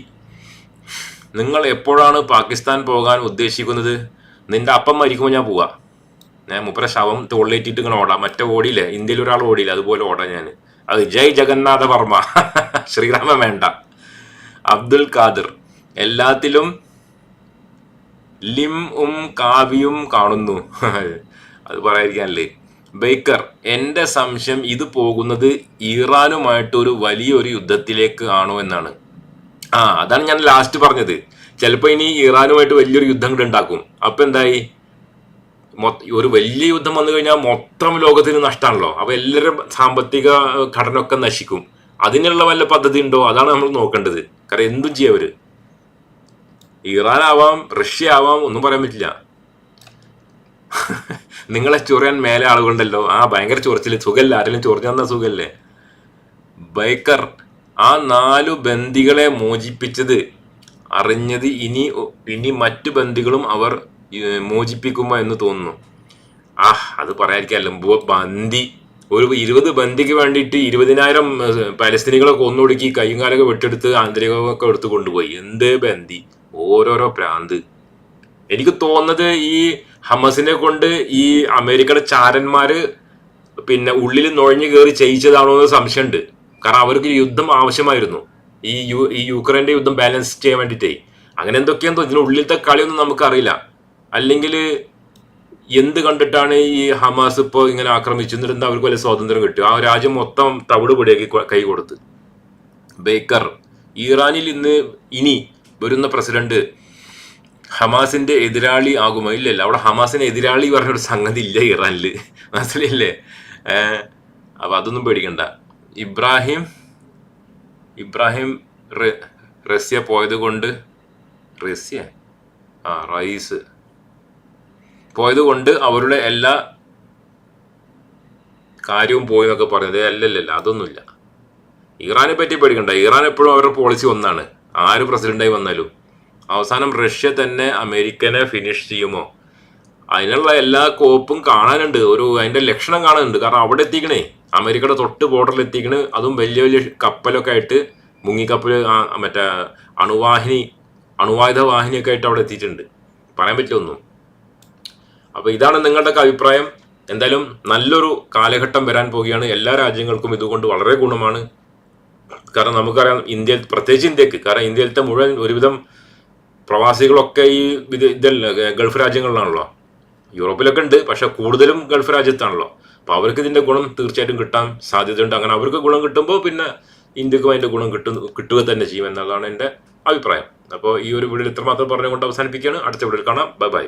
നിങ്ങൾ എപ്പോഴാണ് പാകിസ്ഥാൻ പോകാൻ ഉദ്ദേശിക്കുന്നത്? നിന്റെ അപ്പം മരിക്കുമ്പോൾ ഞാൻ പോവാ. മുപ്പര ശവം തോളിലേറ്റിട്ട് ഇങ്ങനെ ഓടാം. മറ്റേ ഓടിയില്ല. ഇന്ത്യയിൽ ഒരാൾ ഓടിയില്ല. അതുപോലെ ഓടാം ഞാൻ അത് ജയ് ജഗന്നാഥ വർമ്മ. [LAUGHS] ശ്രീരാമ വേണ്ട. അബ്ദുൽ ഖാദിർ. എല്ലാത്തിലും ലിം ഉം കാവ്യും കാണുന്നു. [LAUGHS] അത് പറയാതിരിക്കാനല്ലേ. ബേക്കർ എന്റെ സംശയം ഇത് പോകുന്നത് ഇറാനുമായിട്ട് ഒരു വലിയൊരു യുദ്ധത്തിലേക്ക് ആണോ എന്നാണ്. ആ അതാണ് ഞാൻ ലാസ്റ്റ് പറഞ്ഞത്. ചിലപ്പോ ഇനി ഇറാനുമായിട്ട് വലിയൊരു യുദ്ധം കൂടെ ഉണ്ടാക്കും. അപ്പൊ എന്തായി ഒരു വലിയ യുദ്ധം വന്നു കഴിഞ്ഞാൽ മൊത്തം ലോകത്തിന് നഷ്ടമാണല്ലോ അപ്പൊ എല്ലാവരും സാമ്പത്തിക ഘടനൊക്കെ നശിക്കും. അതിനുള്ള വല്ല പദ്ധതി ഉണ്ടോ? അതാണ് നമ്മൾ നോക്കേണ്ടത്. കാരണം എന്തും ചെയ്യാം അവർ. ഇറാൻ ആവാം റഷ്യ ആവാം ഒന്നും പറയാൻ പറ്റില്ല. [LAUGHS] നിങ്ങളെ ചൊറിയാൻ മേലെ ആളുകളുണ്ടല്ലോ ആ ഭയങ്കര ചൊറിച്ചിൽ. സുഖല്ല? ആരെങ്കിലും ചൊറിഞ്ഞു തന്നാൽ സുഖല്ലേ? ബൈക്കർ ആ നാലു ബന്ദികളെ മോചിപ്പിച്ചത് അറിഞ്ഞത് ഇനി ഇനി മറ്റു ബന്ദികളും അവർ മോചിപ്പിക്കുമോ എന്ന് തോന്നുന്നു. ആ അത് പറയാതിരിക്കല്ലോ ബന്ദി. ഒരു ഇരുപത് ബന്ദിക്ക് വേണ്ടിയിട്ട് ഇരുപതിനായിരം പലസ്തീനികളെ കൊന്നൊടുക്കി കൈയും കാലൊക്കെ വെട്ടെടുത്ത് ആന്തരികമൊക്കെ എടുത്ത് കൊണ്ടുപോയി. എന്ത് ബന്ദി? ഓരോരോ പ്രാന്ത്. എനിക്ക് തോന്നുന്നത് ഈ ഹമസിനെ കൊണ്ട് ഈ അമേരിക്കയുടെ ചാരന്മാര് പിന്നെ ഉള്ളിൽ നുഴഞ്ഞു കയറി ചെയ്യിച്ചതാണോ എന്ന് സംശയമുണ്ട്. കാരണം അവർക്ക് യുദ്ധം ആവശ്യമായിരുന്നു. ഈ യു ഈ യുക്രൈന്റെ യുദ്ധം ബാലൻസ് ചെയ്യാൻ വേണ്ടിയിട്ടേ. അങ്ങനെ എന്തൊക്കെയാണെന്ന് ഇതിനുള്ളിലത്തെ കളിയൊന്നും നമുക്കറിയില്ല. അല്ലെങ്കിൽ എന്ത് കണ്ടിട്ടാണ് ഈ ഹമാസ് ഇപ്പോൾ ഇങ്ങനെ ആക്രമിച്ചു എന്നിട്ട് അവർക്ക് വലിയ സ്വാതന്ത്ര്യം കിട്ടുക? ആ രാജ്യം മൊത്തം തവിട് പൊടിയാക്കി കൈ കൊടുത്ത്. ബേക്കർ. ഇറാനിൽ ഇന്ന് ഇനി വരുന്ന പ്രസിഡന്റ് ഹമാസിന്റെ എതിരാളി ആകുമോ? ഇല്ലല്ല. അവിടെ ഹമാസിന് എതിരാളി പറഞ്ഞൊരു സംഗതി ഇല്ല ഇറാനിൽ [LAUGHS] മനസ്സിലല്ലേ അപ്പൊ അതൊന്നും പേടിക്കണ്ട. ഇബ്രാഹിം ഇബ്രാഹിം റഷ്യ പോയത് കൊണ്ട് റഷ്യ ആ റൈസ് പോയത് കൊണ്ട് അവരുടെ എല്ലാ കാര്യവും പോയി എന്നൊക്കെ പറയുന്നത് അല്ലല്ലല്ല അതൊന്നുമില്ല. ഇറാനെ പറ്റി പേടിക്കണ്ട. ഇറാൻ എപ്പോഴും അവരുടെ പോളിസി ഒന്നാണ്. ആര് പ്രസിഡന്റായി വന്നാലും. അവസാനം റഷ്യ തന്നെ അമേരിക്കനെ ഫിനിഷ് ചെയ്യുമോ? അതിനുള്ള എല്ലാ കോപ്പും കാണാനുണ്ട്. ഒരു അതിന്റെ ലക്ഷണം കാണാനുണ്ട്. കാരണം അവിടെ എത്തിക്കണേ. അമേരിക്കയുടെ തൊട്ട് ബോർഡറിൽ എത്തിക്കണ്. അതും വലിയ വലിയ കപ്പലൊക്കെ ആയിട്ട് മുങ്ങിക്കപ്പൽ മറ്റേ അണുവാഹിനി അണുവായുധ വാഹിനിയൊക്കെ ആയിട്ട് അവിടെ എത്തിയിട്ടുണ്ട്. പറയാൻ പറ്റില്ല ഒന്നും. അപ്പൊ ഇതാണ് നിങ്ങളുടെ അഭിപ്രായം. എന്തായാലും നല്ലൊരു കാലഘട്ടം വരാൻ പോവുകയാണ്. എല്ലാ രാജ്യങ്ങൾക്കും ഇതുകൊണ്ട് വളരെ ഗുണമാണ്. കാരണം നമുക്കറിയാം ഇന്ത്യയിൽ പ്രത്യേകിച്ച് ഇന്ത്യയ്ക്ക്. കാരണം ഇന്ത്യയിലത്തെ മുഴുവൻ ഒരുവിധം പ്രവാസികളൊക്കെ ഈ ഇത് ഇതല്ല ഗൾഫ് രാജ്യങ്ങളിലാണല്ലോ. യൂറോപ്പിലൊക്കെ ഉണ്ട് പക്ഷെ കൂടുതലും ഗൾഫ് രാജ്യത്താണല്ലോ. അപ്പൊ അവർക്ക് ഇതിന്റെ ഗുണം തീർച്ചയായിട്ടും കിട്ടാൻ സാധ്യതയുണ്ട്. അങ്ങനെ അവർക്ക് ഗുണം കിട്ടുമ്പോൾ പിന്നെ ഇന്ത്യക്കും അതിന്റെ ഗുണം കിട്ടും കിട്ടുക തന്നെ ചെയ്യും എന്നതാണ് എന്റെ അഭിപ്രായം. അപ്പോൾ ഈ ഒരു വീഡിയോ ഇത്രമാത്രം പറഞ്ഞുകൊണ്ട് അവസാനിപ്പിക്കുകയാണ്. അടുത്ത വീഡിയോയിൽ കാണാം. Bye bye.